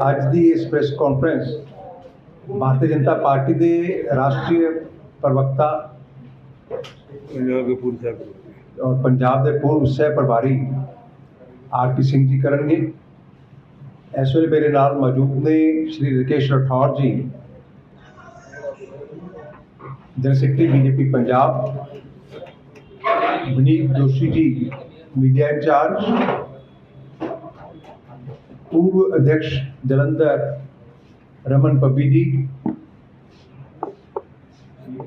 ਅੱਜ ਦੀ ਇਸ press conference Bharatiya Janata party ਦੇ ਰਾਸ਼ਟਰੀ ਪ੍ਰਵਕਤਾ ਪੰਜਾਬ ਦੇ ਪੂਰੇ ਸਾਹਿਬ ਔਰ ਪੰਜਾਬ ਦੇ ਪੂਰਵ ਸਹਿ ਪ੍ਰਭਾਰੀ ਆਰਪੀ ਸਿੰਘ ਜੀ ਕਰਨਗੇ। ਇਸ ਵੇਲੇ ਮੇਰੇ ਨਾਲ ਮੌਜੂਦ ਨੇ Shri Rakesh Rathore ji, general secretary BJP Punjab, Vineet Joshi ji, media incharge पूर्व अध्यक्ष जलंधर रमन पब्बी जी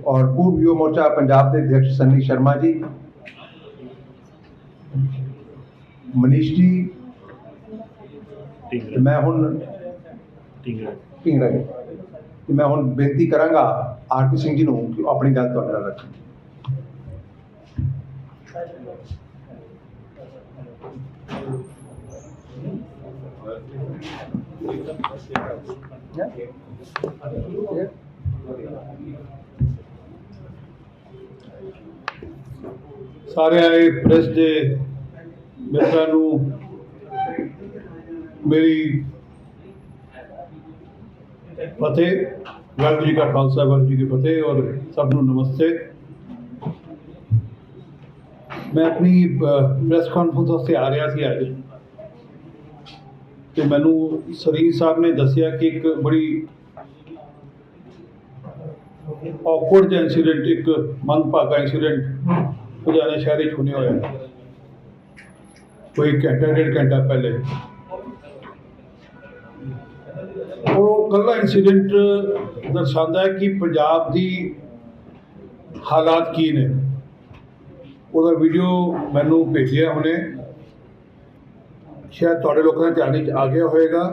और पूर्व युवा मोर्चा पंजाब के अध्यक्ष सन्नी शर्मा जी मनीष जी ਤੇ ਮੈਂ ਹੁਣ ਟਿੰਗਰਾ ਢਿੰਗਰਾ ਜੀ ਤੇ ਮੈਂ ਹੁਣ ਬੇਨਤੀ ਕਰਾਂਗਾ ਆਰਪੀ ਸਿੰਘ ਜੀ ਨੂੰ ਕਿ ਉਹ ਆਪਣੀ ਗੱਲ ਤੁਹਾਡੇ ਨਾਲ ਰੱਖਣ ਸਾਰੇ ਆਏ ਪ੍ਰੈਸ ਦੇ ਮਿੱਤਰਾਂ ਨੂੰ ਮੇਰੀ ਫਤਿਹ, ਵਾਹਿਗੁਰੂ ਜੀ ਕਾ ਖਾਲਸਾ, ਵਾਹਿਗੁਰੂ ਜੀ ਕੀ ਫਤਿਹ ਔਰ ਸਭ ਨੂੰ ਨਮਸਤੇ। ਮੈਂ ਆਪਣੀ ਪ੍ਰੈਸ ਕਾਨਫਰੰਸ ਵਾਸਤੇ ਆ ਰਿਹਾ ਸੀ ਅੱਜ। ਤੇ ਮੈਨੂੰ ਸਰੀਰ ਸਾਹਿਬ ਨੇ ਦੱਸਿਆ ਕਿ ਇੱਕ ਬੜੀ ਔਕਵਰਡ ਜਿਹਾ ਇਨਸੀਡੈਂਟ ਇੱਕ ਮੰਦਭਾਗਾ ਇਨਸੀਡੈਂਟ ਲੁਧਿਆਣਾ ਸ਼ਹਿਰ 'ਚ ਹੋਣੇ ਹੋਇਆ। ਕੋਈ ਘੰਟਾ, ਡੇਢ ਘੰਟਾ ਪਹਿਲੇ। ਉਹ ਕੱਲਾ ਇਨਸੀਡੈਂਟ ਦਰਸਾਉਂਦਾ ਹੈ ਕਿ ਪੰਜਾਬ ਦੀ ਹਾਲਾਤ ਕੀ ਨੇ। ਉਹਦਾ ਵੀਡੀਓ ਮੈਨੂੰ ਭੇਜਿਆ ਉਹਨੇ। ਸ਼ਾਇਦ ਤੁਹਾਡੇ ਲੋਕਾਂ ਦੇ ਧਿਆਨ ਵਿੱਚ ਆ ਗਿਆ ਹੋਵੇਗਾ।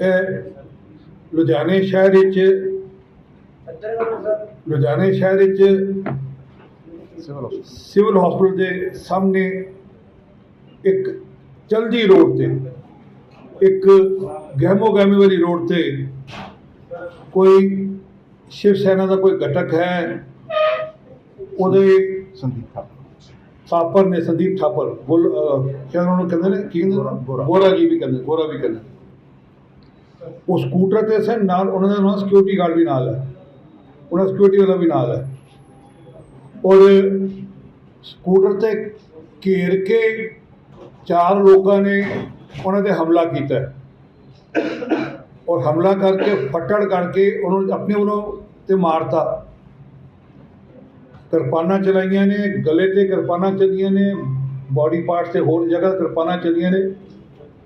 ਇਹ ਲੁਧਿਆਣੇ ਸ਼ਹਿਰ ਵਿੱਚ ਲੁਧਿਆਣੇ ਸ਼ਹਿਰ ਵਿੱਚ ਸਿਵਲ ਹਸਪੀਟਲ ਦੇ ਸਾਹਮਣੇ ਇੱਕ ਚਲਦੀ ਰੋਡ ਤੇ ਇੱਕ ਗਹਿਮੋ ਗਹਿਮੀ ਵਾਲੀ ਰੋਡ ਤੇ ਕੋਈ ਸ਼ਿਵ ਸੈਨਾ ਦਾ ਕੋਈ ਘਟਕ ਹੈ। ਉਹਦੇ ਸੰਦੀਪ ਥਾਪਰ ਨੇ ਸੰਦੀਪ ਥਾਪਰ ਬੋਲ ਉਹਨੂੰ ਕਹਿੰਦੇ ਨੇ? ਕੀ ਕਹਿੰਦੇ ਗੋਰਾ, ਜੀ ਵੀ ਕਹਿੰਦੇ ਗੋਰਾ ਵੀ ਕਹਿੰਦੇ। ਉਹ ਸਕੂਟਰ ਤੇ ਸਨ ਨਾਲ ਉਹਨਾਂ ਦਾ ਨਾਲ ਸਿਕਿਉਰਿਟੀ ਗਾਰਡ ਵੀ ਨਾਲ ਹੈ। ਉਹਨਾਂ ਸਿਕਿਉਰਿਟੀ ਵਾਲਾ ਵੀ ਨਾਲ ਹੈ। ਔਰ ਸਕੂਟਰ ਤੇ ਘੇਰ ਕੇ ਚਾਰ ਲੋਕਾਂ ਨੇ ਉਹਨਾਂ ਤੇ ਹਮਲਾ ਕੀਤਾ। ਔਰ ਹਮਲਾ ਕਰਕੇ ਫੱਟੜ ਕਰਕੇ ਉਹਨੂੰ ਆਪਣੇ ਵੱਲੋਂ ਤੇ ਮਾਰਤਾ। ਕਿਰਪਾਨਾਂ ਚਲਾਈਆਂ ਨੇ ਗਲੇ ਤੇ ਕਿਰਪਾਨਾਂ ਚੱਲੀਆਂ ਨੇ ਬਾਡੀ ਪਾਰਟਸ ਤੇ ਹੋਰ ਜਗ੍ਹਾ ਕਿਰਪਾਨਾਂ ਚੱਲੀਆਂ ਨੇ।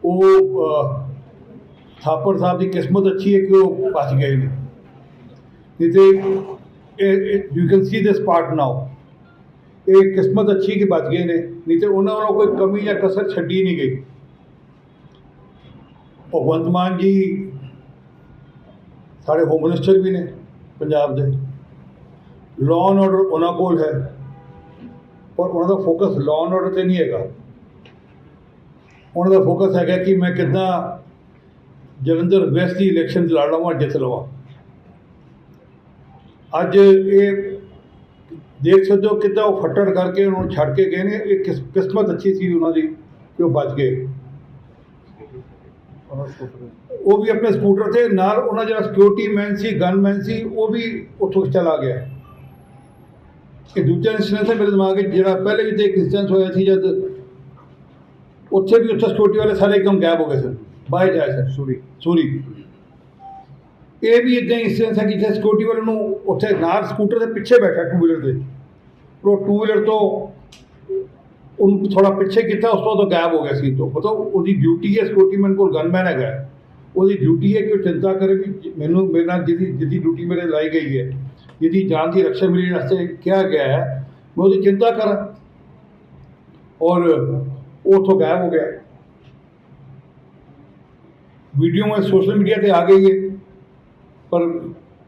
ਉਹ ਅਹ, ਥਾਪੜ ਸਾਹਿਬ ਦੀ ਕਿਸਮਤ ਅੱਛੀ ਹੈ ਕਿ ਉਹ ਬਚ ਗਏ ਨੇ। ਨਹੀਂ ਤੇ you can see this part now ਇਹ ਕਿਸਮਤ ਅੱਛੀ ਕਿ ਬਚ ਗਏ ਨੇ ਨਹੀਂ ਤੇ ਉਹਨਾਂ ਵੱਲੋਂ ਕੋਈ ਕਮੀ ਜਾਂ ਕਸਰ ਛੱਡੀ ਨਹੀਂ ਗਈ। ਭਗਵੰਤ ਮਾਨ ਜੀ ਸਾਡੇ ਹੋਮ ਮਿਨਿਸਟਰ ਵੀ ਨੇ ਪੰਜਾਬ ਦੇ। ਲਾਅ ਐਂਡ ਆਰਡਰ ਉਹਨਾਂ ਕੋਲ ਹੈ। ਪਰ ਉਹਨਾਂ ਦਾ ਫੋਕਸ ਲਾਅ ਐਂਡ ਆਰਡਰ ਤੇ ਨਹੀਂ ਹੈਗਾ। ਉਹਨਾਂ ਦਾ ਫੋਕਸ ਹੈਗਾ ਕਿ ਮੈਂ ਕਿੱਦਾਂ ਜਲੰਧਰ ਵੈਸਟ ਦੀ ਇਲੈਕਸ਼ਨ ਲੜ ਲਵਾਂ ਜਿੱਤ ਲਵਾਂ। ਅੱਜ ਇਹ ਦੇਖ ਸਕਦੇ ਹੋ ਕਿੱਦਾਂ ਉਹ ਫੱਟੜ ਕਰਕੇ ਉਹਨਾਂ ਨੂੰ ਛੱਡ ਕੇ ਗਏ ਨੇ। ਇਹ ਕਿਸ- ਕਿਸਮਤ ਅੱਛੀ ਸੀ ਉਹਨਾਂ ਦੀ ਕਿ ਉਹ ਬਚ ਗਏ। ਉਹ ਵੀ ਆਪਣੇ ਸਕੂਟਰ ਤੇ ਨਾਲ ਉਹਨਾਂ ਜਿਹੜਾ ਸਿਕਿਉਰਿਟੀ ਮੈਨ ਸੀ ਗਨਮੈਨ ਸੀ ਉਹ ਵੀ ਉੱਥੋਂ ਚਲਾ ਗਿਆ। ਇਹ ਦੂਜਾ ਇੰਸੀਡੈਂਟ ਹੈ ਮੇਰੇ ਦਿਮਾਗ ਵਿੱਚ ਜਿਹੜਾ ਪਹਿਲੇ ਵੀ ਤੇ ਇੱਕ ਇੰਸੀਡੈਂਟ ਹੋਇਆ ਸੀ ਜਦ ਉੱਥੇ ਵੀ ਉੱਥੇ ਸਿਕਿਉਰਿਟੀ ਵਾਲੇ ਸਾਰੇ ਇੱਕਦਮ ਗਾਇਬ ਹੋ ਗਏ ਸਨ ਬਾਹਰ ਜਾਏ ਸਨ ਸੂਰੀ। ਸੂਰੀ। ਇਹ ਵੀ ਇਦਾਂ ਇੰਸੀਡੈਂਟ ਹੈ ਕਿ ਜੇ ਸਿਕਿਉਰਿਟੀ ਵਾਲੇ ਨੂੰ ਉੱਥੇ ਨਾਲ ਸਕੂਟਰ ਦੇ ਪਿੱਛੇ ਬੈਠਾ ਟੂ ਵੀਲਰ ਦੇ। ਉਹ ਟੂ ਵੀਲਰ ਤੋਂ ਉਹਨੂੰ ਥੋੜਾ ਪਿੱਛੇ ਕੀਤਾ ਉਸ ਤੋਂ ਉਹ ਗਾਇਬ ਹੋ ਗਿਆ ਸੀ। ਤੋਂ ਮਤਲਬ ਉਹਦੀ ਡਿਊਟੀ ਹੈ ਸਿਕਿਉਰਿਟੀ ਮੈਨ ਕੋਲ ਗਨਮੈਨ ਹੈਗਾ। ਉਹਦੀ ਡਿਊਟੀ ਹੈ ਕਿ ਉਹ ਚਿੰਤਾ ਕਰੇ ਜ- ਮੈਨੂੰ ਮੇਰੇ ਨਾਲ ਜਿਹਦੀ ਜਿਹਦੀ ਡਿਊਟੀ ਮੇਰੇ ਲਾਈ ਗਈ ਹੈ। ਜਿਹਦੀ ਜਾਨ ਦੀ ਰੱਖਿਆ ਮੇਰੇ ਵਾਸਤੇ ਕਿਹਾ ਗਿਆ ਹੈ ਮੈਂ ਉਹਦੀ ਚਿੰਤਾ ਕਰਾਂ ਔਰ ਉਹ ਉੱਥੋਂ ਗਾਇਬ ਹੋ ਗਿਆ। ਵੀਡੀਓ ਮੈਂ ਸੋਸ਼ਲ ਮੀਡੀਆ ਤੇ ਆ ਗਈ ਹੈ ਪਰ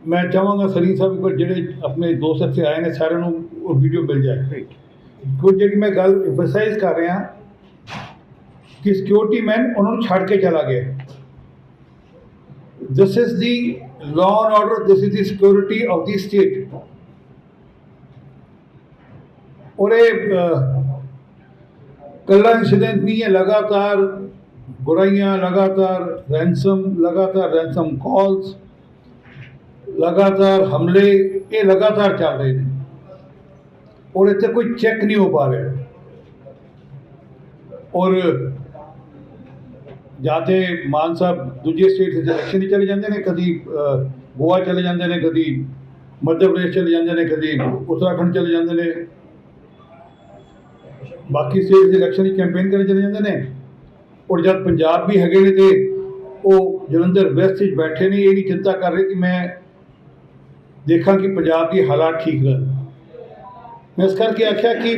ਮੈਂ ਚਾਹਾਂਗਾ ਸਰੀ ਸਾਹਿਬ ਕੋਲ ਜਿਹੜੇ ਆਪਣੇ ਦੋਸਤ ਇੱਥੇ ਆਏ ਨੇ ਸਾਰਿਆਂ ਨੂੰ ਉਹ ਵੀਡੀਓ ਮਿਲ ਜਾਏ। ਕੋਈ ਜਿਹੜੀ ਮੈਂ ਗੱਲ ਐਮਫਸਾਈਜ਼ ਕਰ ਰਿਹਾ ਕਿ ਸਿਕਿਉਰਿਟੀ ਮੈਨ ਉਹਨਾਂ ਨੂੰ ਛੱਡ ਕੇ ਚਲਾ ਗਿਆ। This is the law and order this is the security of the state ਔਰ ਇਹ ਅਹ, ਕੱਲਾ ਇੰਸੀਡੈਂਟ ਨਹੀਂ ਹੈ ਲਗਾਤਾਰ ਗੁਰਾਈਆਂ ਲਗਾਤਾਰ ਰੈਂਸਮ ਲਗਾਤਾਰ ਰੈਂਸਮ ਕਾਲਸ ਲਗਾਤਾਰ ਹਮਲੇ ਇਹ ਲਗਾਤਾਰ ਚੱਲ ਰਹੇ ਨੇ ਔਰ ਇੱਥੇ ਕੋਈ ਚੈੱਕ ਨਹੀਂ ਹੋ ਪਾ ਰਿਹਾ ਔਰ ਜਾਂ ਤੇ ਮਾਨ ਸਾਹਿਬ ਦੂਜੇ ਸਟੇਟ ਦੇ ਇਲੈਕਸ਼ਨ ਹੀ ਚਲੇ ਜਾਂਦੇ ਨੇ, ਕਦੀ ਗੋਆ ਚਲੇ ਜਾਂਦੇ ਨੇ, ਕਦੀ ਮੱਧ ਪ੍ਰਦੇਸ਼ ਚਲੇ ਜਾਂਦੇ ਨੇ, ਕਦੀ ਉੱਤਰਾਖੰਡ ਚਲੇ ਜਾਂਦੇ ਨੇ। ਬਾਕੀ ਸਟੇਟ ਦੇ ਇਲੈਕਸ਼ਨ ਦੀ ਕੈਂਪੇਨ ਕਰਨ ਚਲੇ ਜਾਂਦੇ ਨੇ। ਔਰ ਜਦ ਪੰਜਾਬ ਵੀ ਹੈਗੇ ਨੇ ਤੇ ਉਹ ਜਲੰਧਰ ਵੈਸਟ ਵਿੱਚ ਬੈਠੇ ਨੇ, ਇਹ ਨਹੀਂ ਚਿੰਤਾ ਕਰ ਰਹੇ ਕਿ ਮੈਂ ਦੇਖਾਂ ਕਿ ਪੰਜਾਬ ਦੀ ਹਾਲਾਤ ਠੀਕ ਰਹਿਣ। ਮੈਂ ਇਸ ਕਰਕੇ ਆਖਿਆ ਕਿ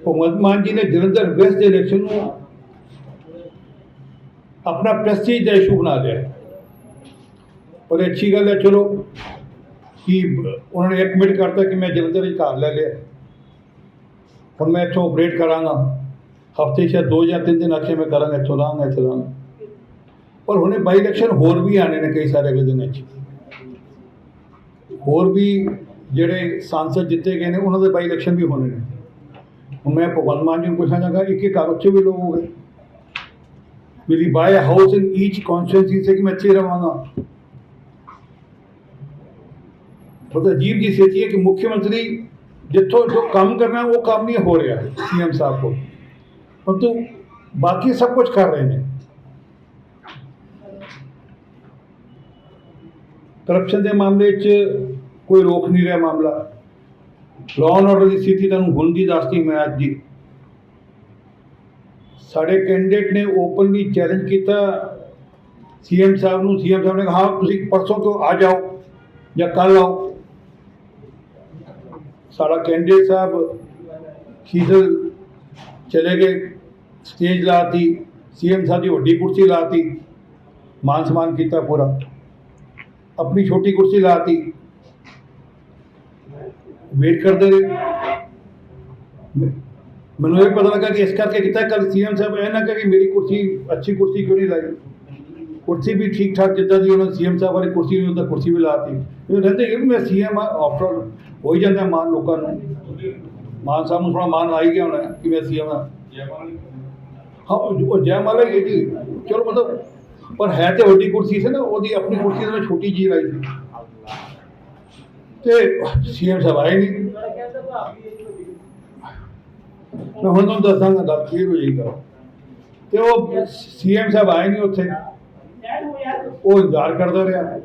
ਭਗਵੰਤ ਮਾਨ ਜੀ ਨੇ ਜਲੰਧਰ ਵੈਸਟ ਦੇ ਇਲੈਕਸ਼ਨ ਨੂੰ ਆਪਣਾ ਪ੍ਰੈਸਟੀਜ ਦਾ ਇਸ਼ੂ ਬਣਾ ਲਿਆ। ਹੈ। ਔਰ ਇਹ ਅੱਛੀ ਗੱਲ ਹੈ, ਚਲੋ, ਕਿ ਉਹਨਾਂ ਨੇ ਇੱਕ ਮਿੰਟ ਕਰਤਾ ਕਿ ਮੈਂ ਜਲੰਧਰ ਹੀ ਘਰ ਲੈ ਲਿਆ। ਹੁਣ ਮੈਂ ਇੱਥੋਂ ਆਪਰੇਟ ਕਰਾਂਗਾ। ਹਫ਼ਤੇ 'ਚ ਦੋ ਜਾਂ ਤਿੰਨ ਦਿਨ ਆਖੇ ਮੈਂ ਕਰਾਂਗਾ, ਇੱਥੋਂ ਲਾਂਗਾ ਇੱਥੋਂ ਲਾਂਗਾ। ਪਰ ਹੁਣੇ ਬਾਈ ਇਲੈਕਸ਼ਨ ਹੋਰ ਵੀ ਆਣੇ ਨੇ ਕਈ ਸਾਰੇ ਅਗਲੇ ਦਿਨਾਂ 'ਚ। ਹੋਰ ਵੀ ਜਿਹੜੇ ਸਾਂਸਦ ਜਿੱਤੇ ਗਏ ਨੇ, ਉਹਨਾਂ ਦੇ ਬਾਈ ਇਲੈਕਸ਼ਨ ਵੀ ਹੋਣੇ ਨੇ। ਹੁਣ ਮੈਂ ਭਗਵੰਤ ਮਾਨ ਜੀ ਨੂੰ ਪੁੱਛਣਾ ਚਾਹਾਂਗਾ ਇੱਕ ਇੱਕ ਘਰ ਉੱਥੇ ਵੀ ਲੋਕ ਹੋ ਗਏ। will he buy a house in each constituency से कि मैं अच्छे रवांगा बहुत अजीब जी स्थिति है कि मुख्यमंत्री जितों जो काम करना है वो काम नहीं हो रहा है सीएम साहब को परंतु बाकी सब कुछ कर रहे हैं ਕਰਪਸ਼ਨ ਦੇ ਮਾਮਲੇ 'ਚ ਕੋਈ ਰੋਕ ਨਹੀਂ ਰਿਹਾ ਮਾਮਲਾ ਲਾਅ ਐਂਡ ਆਰਡਰ ਦੀ ਸਥਿਤੀ ਤੁਹਾਨੂੰ ਹੁਣ ਦੀ ਦੱਸਦੀ ਮੈਂ ਅੱਜ ਦੀ ਸਾਡੇ ਕੈਂਡੀਡੇਟ ਨੇ ਓਪਨਲੀ ਚੈਲੰਜ ਕੀਤਾ। ਸੀਐਮ ਸਾਹਿਬ ਨੂੰ ਸੀਐਮ ਸਾਹਿਬ ਨੇ ਕਿਹਾ, ਹਾਂ, ਤੁਸੀਂ ਪਰਸੋਂ ਤੋਂ ਆ ਜਾਓ ਜਾਂ ਕੱਲ ਆਓ। ਸਾਡਾ ਕੈਂਡੀਡੇਟ ਸਾਹਿਬ ਸ਼ੀਤਲ ਚਲੇ ਗਏ ਸਟੇਜ ਲਾਤੀ ਸੀਐਮ ਸਾਹਿਬ ਦੀ ਵੱਡੀ ਕੁਰਸੀ ਲਾਤੀ, ਮਾਨ ਸਨਮਾਨ ਕੀਤਾ ਪੂਰਾ। ਆਪਣੀ ਛੋਟੀ ਕੁਰਸੀ ਲਾਤੀ। ਵੇਟ ਕਰਦੇ ਰਹੇ। ਮੈਨੂੰ ਇਹ ਪਤਾ ਲੱਗਾ ਕਿ ਇਸ ਕਰਕੇ ਕੀਤਾ ਕੱਲ ਸੀਐਮ ਸਾਹਿਬ ਇਹ ਨਾ ਕਿ ਮੇਰੀ ਕੁਰਸੀ, ਅੱਛੀ ਕੁਰਸੀ ਕਿਉਂ ਨਹੀਂ ਲਾਈ? ਕੁਰਸੀ ਵੀ ਠੀਕ ਠਾਕ ਜਿੱਦਾਂ ਦੀ ਉਹਨਾਂ ਸੀਐਮ ਸਾਹਿਬ ਵਾਲੀ ਕੁਰਸੀ ਨਹੀਂ ਉਹਦਾ ਕੁਰਸੀ ਵੀ ਲਾਤੀ। ਇਹ ਰਹਿੰਦੇ ਇਹ ਵੀ ਮੈਂ ਸੀਐਮ ਆ ਆਫਟਰ ਹੋ ਹੀ ਜਾਂਦਾ ਮਾਨ ਲੋਕਾਂ ਨੂੰ। ਮਾਨ ਸਾਹਿਬ ਨੂੰ ਥੋੜਾ ਮਾਨ ਆ ਹੀ ਗਿਆ ਹੋਣਾ ਕਿ ਮੈਂ ਸੀਐਮ ਆ। ਹਾਂ, ਉਹ ਉਹ ਜੈ ਮਾਲਾ ਹੀ ਹੈ ਜੀ। ਚਲੋ ਮਤਲਬ, ਪਰ ਹੈ ਤੇ ਵੱਡੀ ਕੁਰਸੀ ਸੀ ਨਾ, ਉਹਦੀ ਆਪਣੀ ਕੁਰਸੀ ਤੇ ਮੈਂ ਛੋਟੀ ਜਿਹੀ ਲਾਈ ਸੀ। ਤੇ ਸੀਐਮ ਸਾਹਿਬ ਆਏ ਨਹੀਂ। ਮੈਂ ਹੁਣ ਤੁਹਾਨੂੰ ਦੱਸਾਂਗਾ, ਗੱਲ ਕੀ ਹੋਈ ਗੱਲ ਤੇ ਉਹ ਸੀਐਮ ਸਾਹਿਬ ਆਏ ਨਹੀਂ ਉੱਥੇ। ਉਹ ਇੰਤਜ਼ਾਰ ਕਰਦਾ ਰਿਹਾ।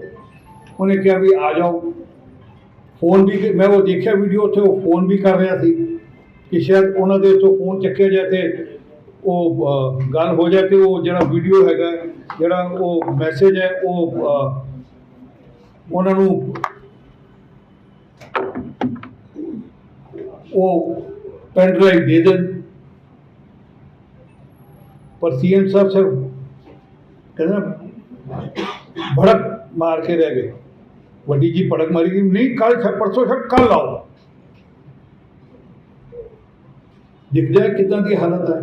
ਉਹਨੇ ਕਿਹਾ ਵੀ ਆ ਜਾਓ। ਫੋਨ ਵੀ ਮੈਂ ਉਹ ਦੇਖਿਆ ਵੀਡੀਓ ਉੱਥੇ ਉਹ ਫੋਨ ਵੀ ਕਰ ਰਿਹਾ ਸੀ ਕਿ ਸ਼ਾਇਦ ਉਹਨਾਂ ਦੇ ਉੱਤੋਂ ਫੋਨ ਚੱਕਿਆ ਜਾਏ ਤੇ ਉਹ ਗੱਲ ਹੋ ਜਾਏ ਤੇ ਉਹ ਜਿਹੜਾ ਵੀਡੀਓ ਹੈਗਾ, ਜਿਹੜਾ ਉਹ ਮੈਸੇਜ ਹੈ, ਉਹ ਉਹਨਾਂ ਨੂੰ ਉਹ ਪੈਨ ਡਰਾਈਵ ਦੇ ਦੇਣ ਪਰ ਸੀਐਮ ਸਾਹਿਬ ਸਰ ਕਹਿੰਦਾ ਨਾ, ਭੜਕ ਮਾਰ ਕੇ ਰਹਿ ਗਏ ਵੱਡੀ ਜੀ ਭੜਕ ਮਾਰੀ ਕਿ ਨਹੀਂ ਕੱਲ ਪਰਸੋਂ ਛੱਡ ਕੱਲ ਆਓ ਦਿਖ ਜਾਏ ਕਿਦਾਂ ਦੀ ਹਾਲਤ ਹੈ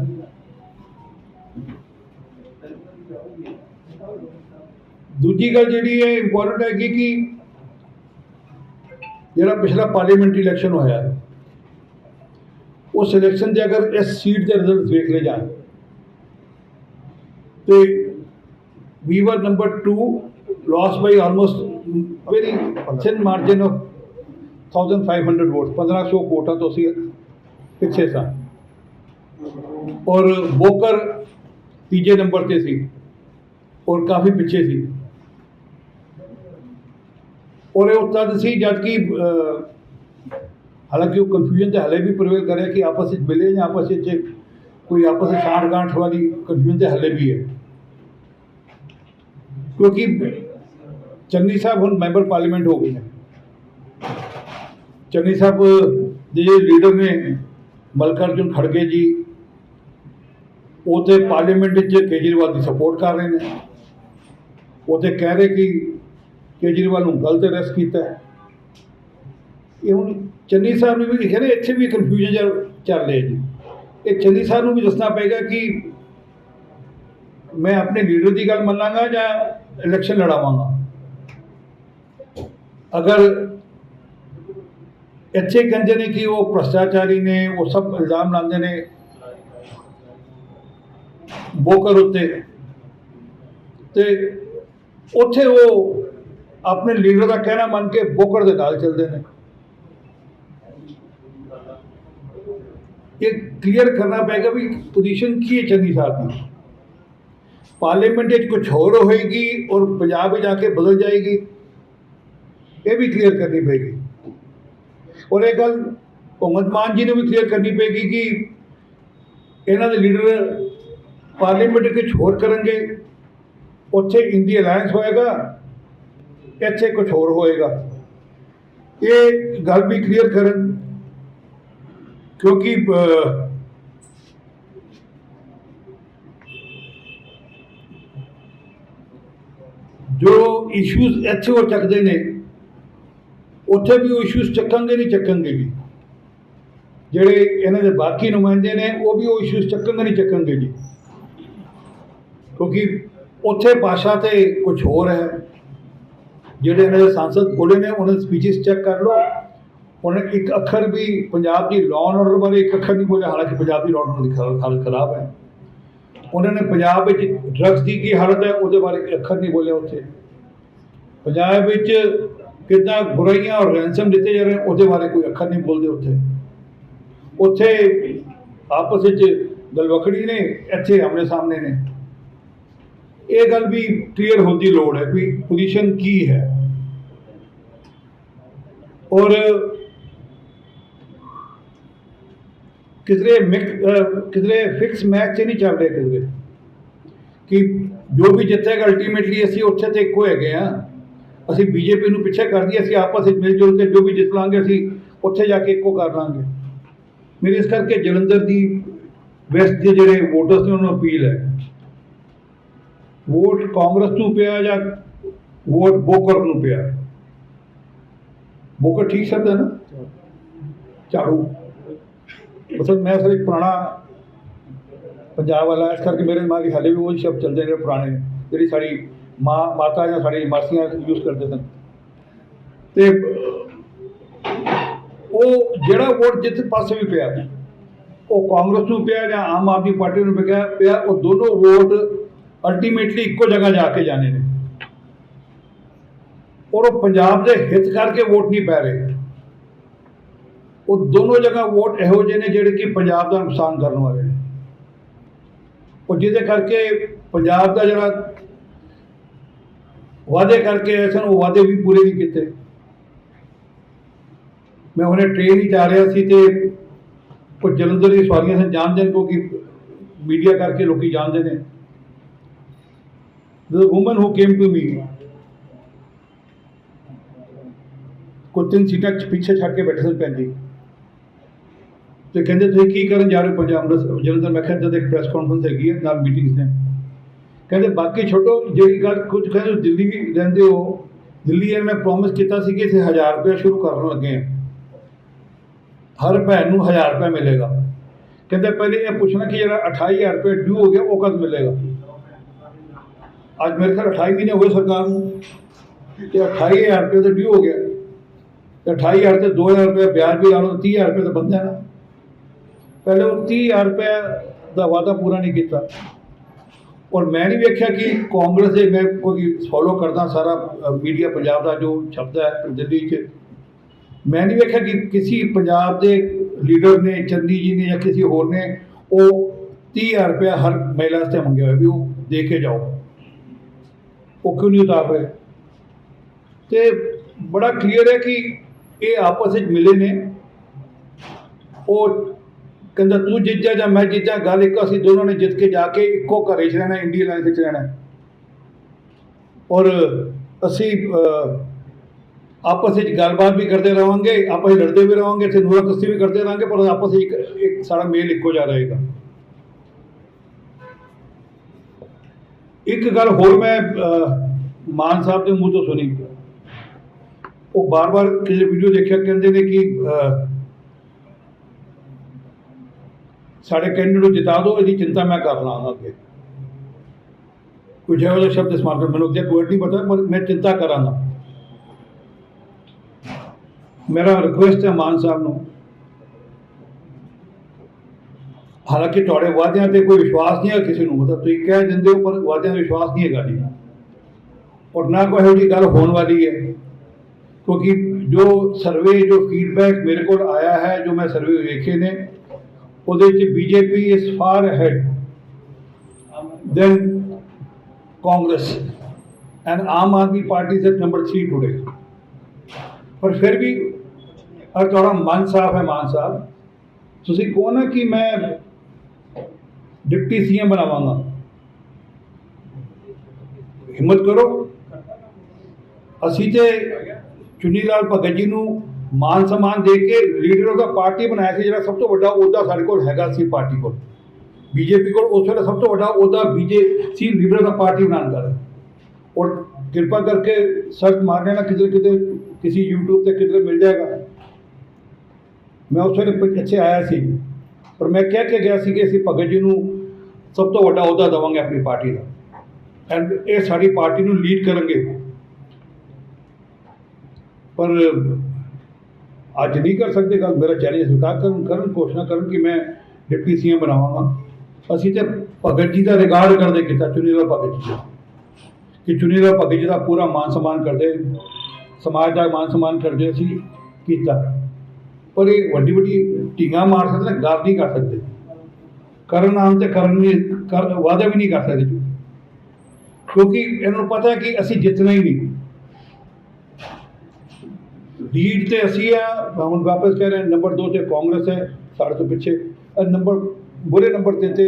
ਦੂਜੀ ਗੱਲ ਜਿਹੜੀ ਹੈ ਇੰਪੋਰਟੈਂਟ ਹੈਗੀ ਕਿ ਜਿਹੜਾ ਪਿਛਲਾ ਪਾਰਲੀਮੈਂਟਰੀ ਇਲੈਕਸ਼ਨ ਹੋਇਆ ਹੈ ਉਸ ਇਲੈਕਸ਼ਨ ਦੇ ਅਗਰ ਇਸ ਸੀਟ ਦੇ ਰਿਜ਼ਲਟ ਦੇਖ ਲਏ ਜਾਣ ਤੇ we were number 2 lost by almost very thin margin of 1500 votes 1500 ਵੋਟਾਂ ਤੋਂ ਅਸੀਂ ਪਿੱਛੇ ਸਾਂ ਔਰ ਬੋਕਰ ਤੀਜੇ ਨੰਬਰ ਤੇ ਸੀ ਔਰ ਕਾਫੀ ਪਿੱਛੇ ਸੀ ਔਰ ਇਹ ਉਤਦ ਸੀ ਜਦ ਹਾਲਾਂਕਿ ਉਹ ਕਨਫਿਊਜ਼ਨ ਤਾਂ ਹਲੇ ਵੀ ਪ੍ਰਵੇਲ ਕਰ ਰਿਹਾ ਕਿ ਆਪਸ ਵਿੱਚ ਮਿਲੇ ਜਾਂ ਆਪਸ ਵਿੱਚ ਕੋਈ ਆਪਸ ਵਿੱਚ ਸਾਂਠ ਗਾਂਠ ਵਾਲੀ ਕਨਫਿਊਜ਼ਨ ਤਾਂ ਹਲੇ ਵੀ ਹੈ। ਕਿਉਂਕਿ ਚੰਨੀ ਸਾਹਿਬ ਹੁਣ ਮੈਂਬਰ ਪਾਰਲੀਮੈਂਟ ਹੋ ਗਏ ਨੇ। ਚੰਨੀ ਸਾਹਿਬ ਦੇ ਜਿਹੜੇ ਲੀਡਰ ਨੇ, ਮਲਕਾਰਜੁਨ ਖੜਗੇ ਜੀ, ਉਹ ਤੇ ਪਾਰਲੀਮੈਂਟ ਵਿੱਚ ਕੇਜਰੀਵਾਲ ਦੀ ਸਪੋਰਟ ਕਰ ਰਹੇ ਨੇ। ਉਹ ਤੇ ਕਹਿ ਰਹੇ ਕਿ ਕੇਜਰੀਵਾਲ ਨੂੰ ਗਲਤ ਅਰੈਸਟ ਕੀਤਾ ਇਹ ਹੁਣ ਚੰਨੀ ਸਾਹਿਬ ਨੇ ਵੀ ਲਿਖਿਆ ਨਾ, ਇੱਥੇ ਵੀ ਕਨਫਿਊਜ਼ਨ ਚੱਲ ਰਿਹਾ ਜੀ। ਇਹ ਚੰਨੀ ਸਾਹਿਬ ਨੂੰ ਵੀ ਦੱਸਣਾ ਪਏਗਾ ਕਿ ਮੈਂ ਆਪਣੇ ਲੀਡਰ ਦੀ ਗੱਲ ਮੰਨਾਂਗਾ ਜਾਂ ਇਲੈਕਸ਼ਨ ਲੜਾਵਾਂਗਾ। ਅਗਰ ਇੱਥੇ ਕਹਿੰਦੇ ਨੇ ਕਿ ਉਹ ਭ੍ਰਸ਼ਟਾਚਾਰੀ ਨੇ, ਉਹ ਸਭ ਇਲਜ਼ਾਮ ਲਾਉਂਦੇ ਨੇ ਬੋਕਰ ਉੱਤੇ, ਤੇ ਉੱਥੇ ਉਹ ਆਪਣੇ ਲੀਡਰ ਦਾ ਕਹਿਣਾ ਮੰਨ ਕੇ ਬੋਕਰ ਦੇ ਨਾਲ ਚੱਲਦੇ ਨੇ। ਇਹ ਕਲੀਅਰ ਕਰਨਾ ਪਏਗਾ ਵੀ ਪੋਜੀਸ਼ਨ ਕੀ ਹੈ ਚੰਨੀ ਸਾਹਿਬ ਦੀ ਪਾਰਲੀਮੈਂਟ ਵਿੱਚ ਕੁਝ ਹੋਰ ਹੋਏਗੀ ਔਰ ਪੰਜਾਬ ਵਿੱਚ ਜਾ ਕੇ ਬਦਲ ਜਾਏਗੀ ਇਹ ਵੀ ਕਲੀਅਰ ਕਰਨੀ ਪਏਗੀ ਔਰ ਇਹ ਗੱਲ ਭਗਵੰਤ ਮਾਨ ਜੀ ਨੂੰ ਵੀ ਕਲੀਅਰ ਕਰਨੀ ਪਏਗੀ ਕਿ ਇਹਨਾਂ ਦੇ ਲੀਡਰ ਪਾਰਲੀਮੈਂਟ ਵਿੱਚ ਹੋਰ ਕਰਨਗੇ ਉੱਥੇ ਇੰਡੀ ਅਲਾਈਅੰਸ ਹੋਏਗਾ ਇੱਥੇ ਕੁਝ ਹੋਰ ਹੋਏਗਾ ਇਹ ਗੱਲ ਵੀ ਕਲੀਅਰ ਕਰਨ ਕਿਉਂਕਿ ਜੋ ਇਸ਼ੂਜ਼ ਇੱਥੇ ਉਹ ਚੱਕਦੇ ਨੇ, ਉੱਥੇ ਵੀ ਉਹ ਇਸ਼ੂਜ਼ ਚੱਕਣਗੇ ਨਹੀਂ ਚੱਕਣਗੇ ਜੀ। ਜਿਹੜੇ ਇਹਨਾਂ ਦੇ ਬਾਕੀ ਨੁਮਾਇੰਦੇ ਨੇ, ਉਹ ਵੀ ਉਹ ਇਸ਼ੂਜ਼ ਚੱਕਣਗੇ ਨਹੀਂ ਚੱਕਣਗੇ ਜੀ। ਕਿਉਂਕਿ ਉੱਥੇ ਭਾਸ਼ਾ ਤੇ ਕੁਝ ਹੋਰ ਹੈ। ਜਿਹੜੇ ਇਹਨਾਂ ਦੇ ਸੰਸਦ ਬੋਲੇ ਨੇ, ਉਹਨਾਂ ਦੇ ਸਪੀਚਸ ਚੈੱਕ ਕਰ ਲਓ। ਉਹਨੇ ਇੱਕ ਅੱਖਰ ਵੀ ਪੰਜਾਬ ਦੀ ਲਾਅ ਐਂਡ ਆਰਡਰ ਬਾਰੇ ਇੱਕ ਅੱਖਰ ਨਹੀਂ ਬੋਲਿਆ, ਹਾਲਾਂਕਿ ਪੰਜਾਬ ਦੀ ਲਾਅ ਐਂਡ ਆਰਡਰ ਦੀ ਹਾਲਤ ਖਰਾਬ ਹੈ। ਉਹਨਾਂ ਨੇ ਪੰਜਾਬ ਵਿੱਚ ਡਰੱਗਸ ਦੀ ਕੀ ਹਾਲਤ ਹੈ, ਉਹਦੇ ਬਾਰੇ ਇੱਕ ਅੱਖਰ ਨਹੀਂ ਬੋਲਿਆ ਉੱਥੇ। ਪੰਜਾਬ ਵਿੱਚ ਕਿੱਦਾਂ ਬੁਰਾਈਆਂ ਔਰ ਰੈਂਸਮ ਦਿੱਤੇ ਜਾ ਰਹੇ ਉਹਦੇ ਬਾਰੇ ਕੋਈ ਅੱਖਰ ਨਹੀਂ ਬੋਲਦੇ ਉੱਥੇ। ਉੱਥੇ ਆਪਸ ਵਿੱਚ ਗਲਵਕੜੀ ਨੇ, ਇੱਥੇ ਆਮਣੇ ਸਾਹਮਣੇ ਨੇ। ਇਹ ਗੱਲ ਵੀ ਕਲੀਅਰ ਹੋਣ ਦੀ ਲੋੜ ਹੈ ਵੀ ਪੋਜੀਸ਼ਨ ਕੀ ਹੈ। ਔਰ ਕਿਧਰੇ ਕਿਧਰੇ ਫਿਕਸ ਮੈਚ 'ਚ ਨਹੀਂ ਚੱਲ ਰਿਹਾ ਕਿਧਰੇ। ਕਿ ਜੋ ਵੀ ਜਿੱਤੇਗਾ ਅਲਟੀਮੇਟਲੀ ਅਸੀਂ ਉੱਥੇ ਤੇ ਇੱਕੋ ਹੈਗੇ ਆ। ਅਸੀਂ ਬੀਜੇਪੀ ਨੂੰ ਪਿੱਛੇ ਕਰ ਦਈਏ ਅਸੀਂ ਆਪਸ ਵਿੱਚ ਮਿਲ ਜੁਲ ਕੇ ਜੋ ਵੀ ਜਿੱਤ ਲਾਂਗੇ ਅਸੀਂ ਉੱਥੇ ਜਾ ਕੇ ਇੱਕੋ ਕਰ ਲਾਂਗੇ। ਮੇਰੀ ਇਸ ਕਰਕੇ ਜਲੰਧਰ ਦੀ ਵੈਸਟ ਦੇ ਜਿਹੜੇ ਵੋਟਰਸ ਨੇ ਉਹਨਾਂ ਨੂੰ ਅਪੀਲ ਹੈ। ਵੋਟ ਕਾਂਗਰਸ ਨੂੰ ਪਿਆ ਜਾਂ ਵੋਟ ਬੋਕਰ ਨੂੰ ਪਿਆ? ਬੋਕਰ ਠੀਕ ਸ਼ਬਦ ਹੈ ਨਾ? ਝਾੜੂ ਮਤਲਬ ਮੈਂ ਸਰ ਇੱਕ ਪੁਰਾਣਾ ਪੰਜਾਬ ਵਾਲਾ, ਇਸ ਕਰਕੇ ਮੇਰੇ ਦਿਮਾਗ 'ਚ ਹਾਲੇ ਵੀ ਉਹ ਸ਼ਬਦ ਚੱਲਦੇ ਨੇ ਪੁਰਾਣੇ, ਜਿਹੜੀ ਸਾਡੀ ਮਾਂ, ਮਾਤਾ ਜਾਂ ਸਾਡੀ ਮਾਸੀਆਂ ਯੂਜ਼ ਕਰਦੇ ਸਨ। ਤੇ ਉਹ ਜਿਹੜਾ ਵੋਟ ਜਿੱਥੇ ਪਾਸੇ ਵੀ ਪਿਆ, ਉਹ ਕਾਂਗਰਸ ਨੂੰ ਪਿਆ ਜਾਂ ਆਮ ਆਦਮੀ ਪਾਰਟੀ ਨੂੰ ਪਿਆ ਪਿਆ, ਉਹ ਦੋਨੋਂ ਵੋਟ ਅਲਟੀਮੇਟਲੀ ਇੱਕੋ ਜਗ੍ਹਾ ਜਾ ਕੇ ਜਾਣੇ ਨੇ। ਔਰ ਉਹ ਪੰਜਾਬ ਦੇ ਹਿੱਤ ਕਰਕੇ ਵੋਟ ਨਹੀਂ ਪੈ ਰਹੇ। ਉਹ ਦੋਨੋਂ ਜਗ੍ਹਾ ਵੋਟ ਇਹੋ ਜਿਹੇ ਨੇ ਜਿਹੜੇ ਕਿ ਪੰਜਾਬ ਦਾ ਨੁਕਸਾਨ ਕਰਨ ਵਾਲੇ ਨੇ। ਉਹ ਜਿਹਦੇ ਕਰਕੇ ਪੰਜਾਬ ਦਾ ਜਿਹੜਾ ਵਾਅਦੇ ਕਰਕੇ ਆਏ ਸਨ, ਉਹ ਵਾਅਦੇ ਵੀ ਪੂਰੇ ਨਹੀਂ ਕੀਤੇ। ਮੈਂ ਹੁਣੇ ਟ੍ਰੇਨ ਹੀ ਜਾ ਰਿਹਾ ਸੀ ਤੇ ਉਹ ਜਲੰਧਰ ਦੀ ਸਵਾਰੀਆਂ ਸਨ ਜਾਣਦੇ ਨੇ ਕਿਉਂਕਿ ਮੀਡੀਆ ਕਰਕੇ ਲੋਕੀ ਜਾਣਦੇ ਨੇ। the woman who came to me, ਕੁਝ ਤਿੰਨ ਸੀਟਾਂ ਪਿੱਛੇ ਛੱਡ ਕੇ ਬੈਠੇ ਸਨ ਭੈਣ ਜੀ। ਤੇ ਕਹਿੰਦੇ ਤੁਸੀਂ ਕੀ ਕਰਨ ਜਾ ਰਹੇ ਹੋ ਪੰਜਾਬ ਅੰਮ੍ਰਿਤਸਰ ਜਲੰਧਰ ਮੈਂ ਕਿਹਾ ਜਦ ਇੱਕ ਪ੍ਰੈਸ ਕਾਨਫਰੰਸ ਹੈਗੀ ਹੈ ਨਾਲ ਮੀਟਿੰਗਸ ਨੇ। ਕਹਿੰਦੇ ਬਾਕੀ ਛੋਟੋ ਜਿਹੜੀ ਗੱਲ ਕੁਝ ਕਹਿੰਦੇ ਤੁਸੀਂ ਦਿੱਲੀ ਵੀ ਰਹਿੰਦੇ ਹੋ, ਦਿੱਲੀ ਇਹ ਮੈਂ ਪ੍ਰੋਮਿਸ ਕੀਤਾ ਸੀ ਕਿ ਇੱਥੇ 1000 ਰੁਪਏ ਸ਼ੁਰੂ ਕਰਨ ਲੱਗੇ ਹਾਂ ਹਰ ਭੈਣ ਨੂੰ 1000 ਰੁਪਏ ਮਿਲੇਗਾ। ਕਹਿੰਦੇ ਪਹਿਲੇ ਇਹ ਪੁੱਛਣਾ ਕਿ ਜਿਹੜਾ 28000 ਰੁਪਏ ਡਿਊ ਹੋ ਗਿਆ, ਉਹ ਕਦ ਮਿਲੇਗਾ? ਅੱਜ ਮੇਰੇ ਖਿਆਲ 28 ਮਹੀਨੇ ਹੋਏ ਸਰਕਾਰ ਨੂੰ। ਤੇ 28000 ਰੁਪਏ ਤੇ ਡਿਊ ਹੋ ਗਿਆ। ਤੇ 28000 ਤੇ 2000 ਰੁਪਏ ਵਿਆਜ ਵੀ ਲਾ ਲਓ 30000 ਰੁਪਏ ਤਾਂ ਬੰਦਾ ਹੈ ਨਾ। ਪਹਿਲੇ ਉਹ 30000 ਰੁਪਏ ਦਾ ਵਾਅਦਾ ਪੂਰਾ ਨਹੀਂ ਕੀਤਾ। ਔਰ ਮੈਂ ਨਹੀਂ ਵੇਖਿਆ ਕਿ ਕਾਂਗਰਸ ਦੇ ਮੈਂ ਕੋਈ ਫੋਲੋ ਕਰਦਾ ਸਾਰਾ ਮੀਡੀਆ ਪੰਜਾਬ ਦਾ ਜੋ ਛਪਦਾ ਹੈ, ਦਿੱਲੀ 'ਚ। ਮੈਂ ਨਹੀਂ ਵੇਖਿਆ ਕਿ ਕਿਸੇ ਪੰਜਾਬ ਦੇ ਲੀਡਰ ਨੇ ਚੰਦੀ ਜੀ ਨੇ ਜਾਂ ਕਿਸੇ ਹੋਰ ਨੇ ਉਹ 30000 ਰੁਪਏ ਹਰ ਮਹਿਲਾ ਵਾਸਤੇ ਮੰਗਿਆ ਹੋਇਆ ਵੀ ਉਹ ਦੇ ਕੇ ਜਾਓ। ਉਹ ਕਿਉਂ ਨਹੀਂ ਉਤਾਰ ਰਹੇ? ਤੇ ਬੜਾ ਕਲੀਅਰ ਹੈ ਕਿ ਇਹ ਆਪਸ ਵਿੱਚ ਮਿਲੇ ਨੇ। ਉਹ ਕਹਿੰਦਾ ਤੂੰ ਜਿੱਤ ਜਾਂ ਮੈਂ ਜਿੱਤ ਗੱਲ ਇੱਕ ਅਸੀਂ ਦੋਨੋਂ ਨੇ ਜਿੱਤ ਕੇ ਜਾ ਕੇ ਇੱਕੋ ਘਰੇ 'ਚ ਰਹਿਣਾ, ਇੰਡੀਆ ਲਾਈਨ ਵਿੱਚ ਰਹਿਣਾ। ਔਰ ਅਸੀਂ ਆਪਸ ਵਿੱਚ ਗੱਲਬਾਤ ਵੀ ਕਰਦੇ ਰਹਾਂਗੇ ਆਪਸ ਵਿੱਚ ਲੜਦੇ ਵੀ ਰਹਾਂਗੇ, ਇੱਥੇ ਨੂਰਾ ਕਸਤੀ ਵੀ ਕਰਦੇ ਰਹਾਂਗੇ, ਪਰ ਆਪਸ ਵਿੱਚ ਇੱਕ- ਸਾਡਾ ਮੇਲ ਇੱਕੋ ਜਿਹਾ ਰਹੇਗਾ। ਇੱਕ ਗੱਲ ਹੋਰ ਮੈਂ ਮਾਨ ਸਾਹਿਬ ਦੇ ਮੂੰਹ ਤੋਂ ਸੁਣੀ। ਉਹ ਬਾਰ-ਬਾਰ ਕਿਸੇ ਵੀਡੀਓ ਦੇਖਿਆ, ਕਹਿੰਦੇ ਨੇ ਕਿ ਸਾਡੇ ਕੈਂਡੀਡੇਟ ਨੂੰ ਜਿਤਾ ਦਿਓ, ਇਹਦੀ ਚਿੰਤਾ ਮੈਂ ਕਰ ਲਾਂਗਾ ਅੱਗੇ। ਕੁਝ ਇਹੋ ਜਿਹਾ ਸ਼ਬਦ ਇਸਤੇਮਾਲ ਕਰ ਮੈਨੂੰ ਐਗਜ਼ੈਕਟ ਵਰਡ ਨਹੀਂ ਪਤਾ, ਪਰ ਮੈਂ ਚਿੰਤਾ ਕਰਾਂਗਾ। ਮੇਰਾ ਰਿਕੁਐਸਟ ਹੈ ਮਾਨ ਸਾਹਿਬ ਨੂੰ। ਹਾਲਾਂਕਿ ਤੁਹਾਡੇ ਵਾਅਦਿਆਂ ਤੇ ਕੋਈ ਵਿਸ਼ਵਾਸ ਨਹੀਂ ਹੈ ਕਿਸੇ ਨੂੰ, ਮਤਲਬ ਤੁਸੀਂ ਕਹਿ ਦਿੰਦੇ ਹੋ, ਪਰ ਵਾਅਦਿਆਂ 'ਤੇ ਵਿਸ਼ਵਾਸ ਨਹੀਂ ਹੈਗਾ ਜੀ। ਔਰ ਨਾ ਕੋਈ ਇਹੋ ਜਿਹੀ ਗੱਲ ਹੋਣ ਵਾਲੀ ਹੈ, ਕਿਉਂਕਿ ਜੋ ਸਰਵੇ ਜੋ ਫੀਡਬੈਕ ਮੇਰੇ ਕੋਲ ਆਇਆ ਹੈ, ਜੋ ਮੈਂ ਸਰਵੇ ਵੇਖੇ ਨੇ ਉਹਦੇ ਵਿੱਚ BJP is far head than Congress and Aam Aadmi party is at number 3 today ਪਰ ਫਿਰ ਵੀ ਅਰ ਤੁਹਾਡਾ ਮਨ ਸਾਫ਼ ਹੈ ਮਾਨ ਸਾਹਿਬ। ਤੁਸੀਂ ਕਹੋ ਨਾ ਕਿ ਮੈਂ ਡਿਪਟੀ ਸੀਐਮ ਬਣਾਵਾਂਗਾ। ਹਿੰਮਤ ਕਰੋ। ਅਸੀਂ ਤੇ ਚੁੰਨੀ ਲਾਲ ਭਗਤ ਜੀ ਨੂੰ ਮਾਨ ਸਨਮਾਨ ਦੇ ਕੇ ਲੀਡਰ ਆਫ ਦਾ ਪਾਰਟੀ ਬਣਾਇਆ ਸੀ ਜਿਹੜਾ ਸਭ ਤੋਂ ਵੱਡਾ ਅਹੁਦਾ ਸਾਡੇ ਕੋਲ ਹੈਗਾ ਸੀ ਪਾਰਟੀ ਕੋਲ। ਬੀਜੇਪੀ ਕੋਲ ਉਸ ਵੇਲੇ ਸਭ ਤੋਂ ਵੱਡਾ ਅਹੁਦਾ ਬੀਜੇ ਸੀ ਲੀਡਰ ਦਾ ਪਾਰਟੀ ਬਣਾਉਣ ਦਾ ਔਰ ਕਿਰਪਾ ਕਰਕੇ ਸਰਚ ਮਾਰ ਲੈਣਾ ਕਿਤੇ ਕਿਤੇ ਕਿਸੇ YouTube ਤੇ ਕਿਤੇ ਮਿਲ ਜਾਏਗਾ। ਮੈਂ ਉਸ ਵੇਲੇ ਪ- ਇੱਥੇ ਆਇਆ ਸੀ। ਪਰ ਮੈਂ ਕਹਿ ਕੇ ਗਿਆ ਸੀ ਕਿ ਅਸੀਂ ਭਗਤ ਜੀ ਨੂੰ ਸਭ ਤੋਂ ਵੱਡਾ ਅਹੁਦਾ ਦੇਵਾਂਗੇ ਆਪਣੀ ਪਾਰਟੀ ਦਾ। ਐਂਡ ਇਹ ਸਾਡੀ ਪਾਰਟੀ ਨੂੰ ਲੀਡ ਕਰਨਗੇ। ਪਰ ਅੱਜ ਨਹੀਂ ਕਰ ਸਕਦੇ ਗੱਲ। ਮੇਰਾ ਚੈਲੰਜ ਸਵੀਕਾਰ ਕਰਨ ਕਰਨ, ਘੋਸ਼ਣਾ ਕਰਨ ਕਿ ਮੈਂ ਡਿਪਟੀ ਸੀਐਮ ਬਣਾਵਾਂਗਾ। ਅਸੀਂ ਤੇ ਭਗਤ ਜੀ ਦਾ ਰਿਕਾਰਡ ਕਰਦੇ ਕੀਤਾ ਚੁਨੀਲਾਲ ਭਗਤ ਜੀ ਦਾ। ਕਿ ਚੁਨੀਲਾਲ ਭਗਤ ਜੀ ਦਾ ਪੂਰਾ ਮਾਨ ਸਨਮਾਨ ਕਰਦੇ, ਸਮਾਜ ਦਾ ਮਾਨ ਸਨਮਾਨ ਕਰਦੇ ਅਸੀਂ ਕੀਤਾ। ਪਰ ਇਹ ਵੱਡੀ ਵੱਡੀ ਢੀਂਗਾਂ ਮਾਰ ਸਕਦੇ ਗੱਲ ਨਹੀਂ ਕਰ ਸਕਦੇ। ਕਰਨ ਆਮ ਤੇ ਕਰਨ ਨਹੀਂ ਵਾਅਦਾ ਵੀ ਨਹੀਂ ਕਰ ਸਕਦੇ। ਕਿਉਂਕਿ ਇਹਨਾਂ ਨੂੰ ਪਤਾ ਹੈ ਕਿ ਅਸੀਂ ਜਿੱਤਣਾ ਹੀ ਨਹੀਂ। ਲੀਡ ਤੇ ਅਸੀਂ ਆ ਹੁਣ ਵਾਪਸ ਕਹਿ ਰਹੇ, ਨੰਬਰ 2 ਤੇ ਕਾਂਗਰਸ ਹੈ, ਸਾਡੇ ਤੋਂ ਪਿੱਛੇ। ਨੰਬਰ, ਬੁਰੇ ਨੰਬਰ ਤੇ ਤੇ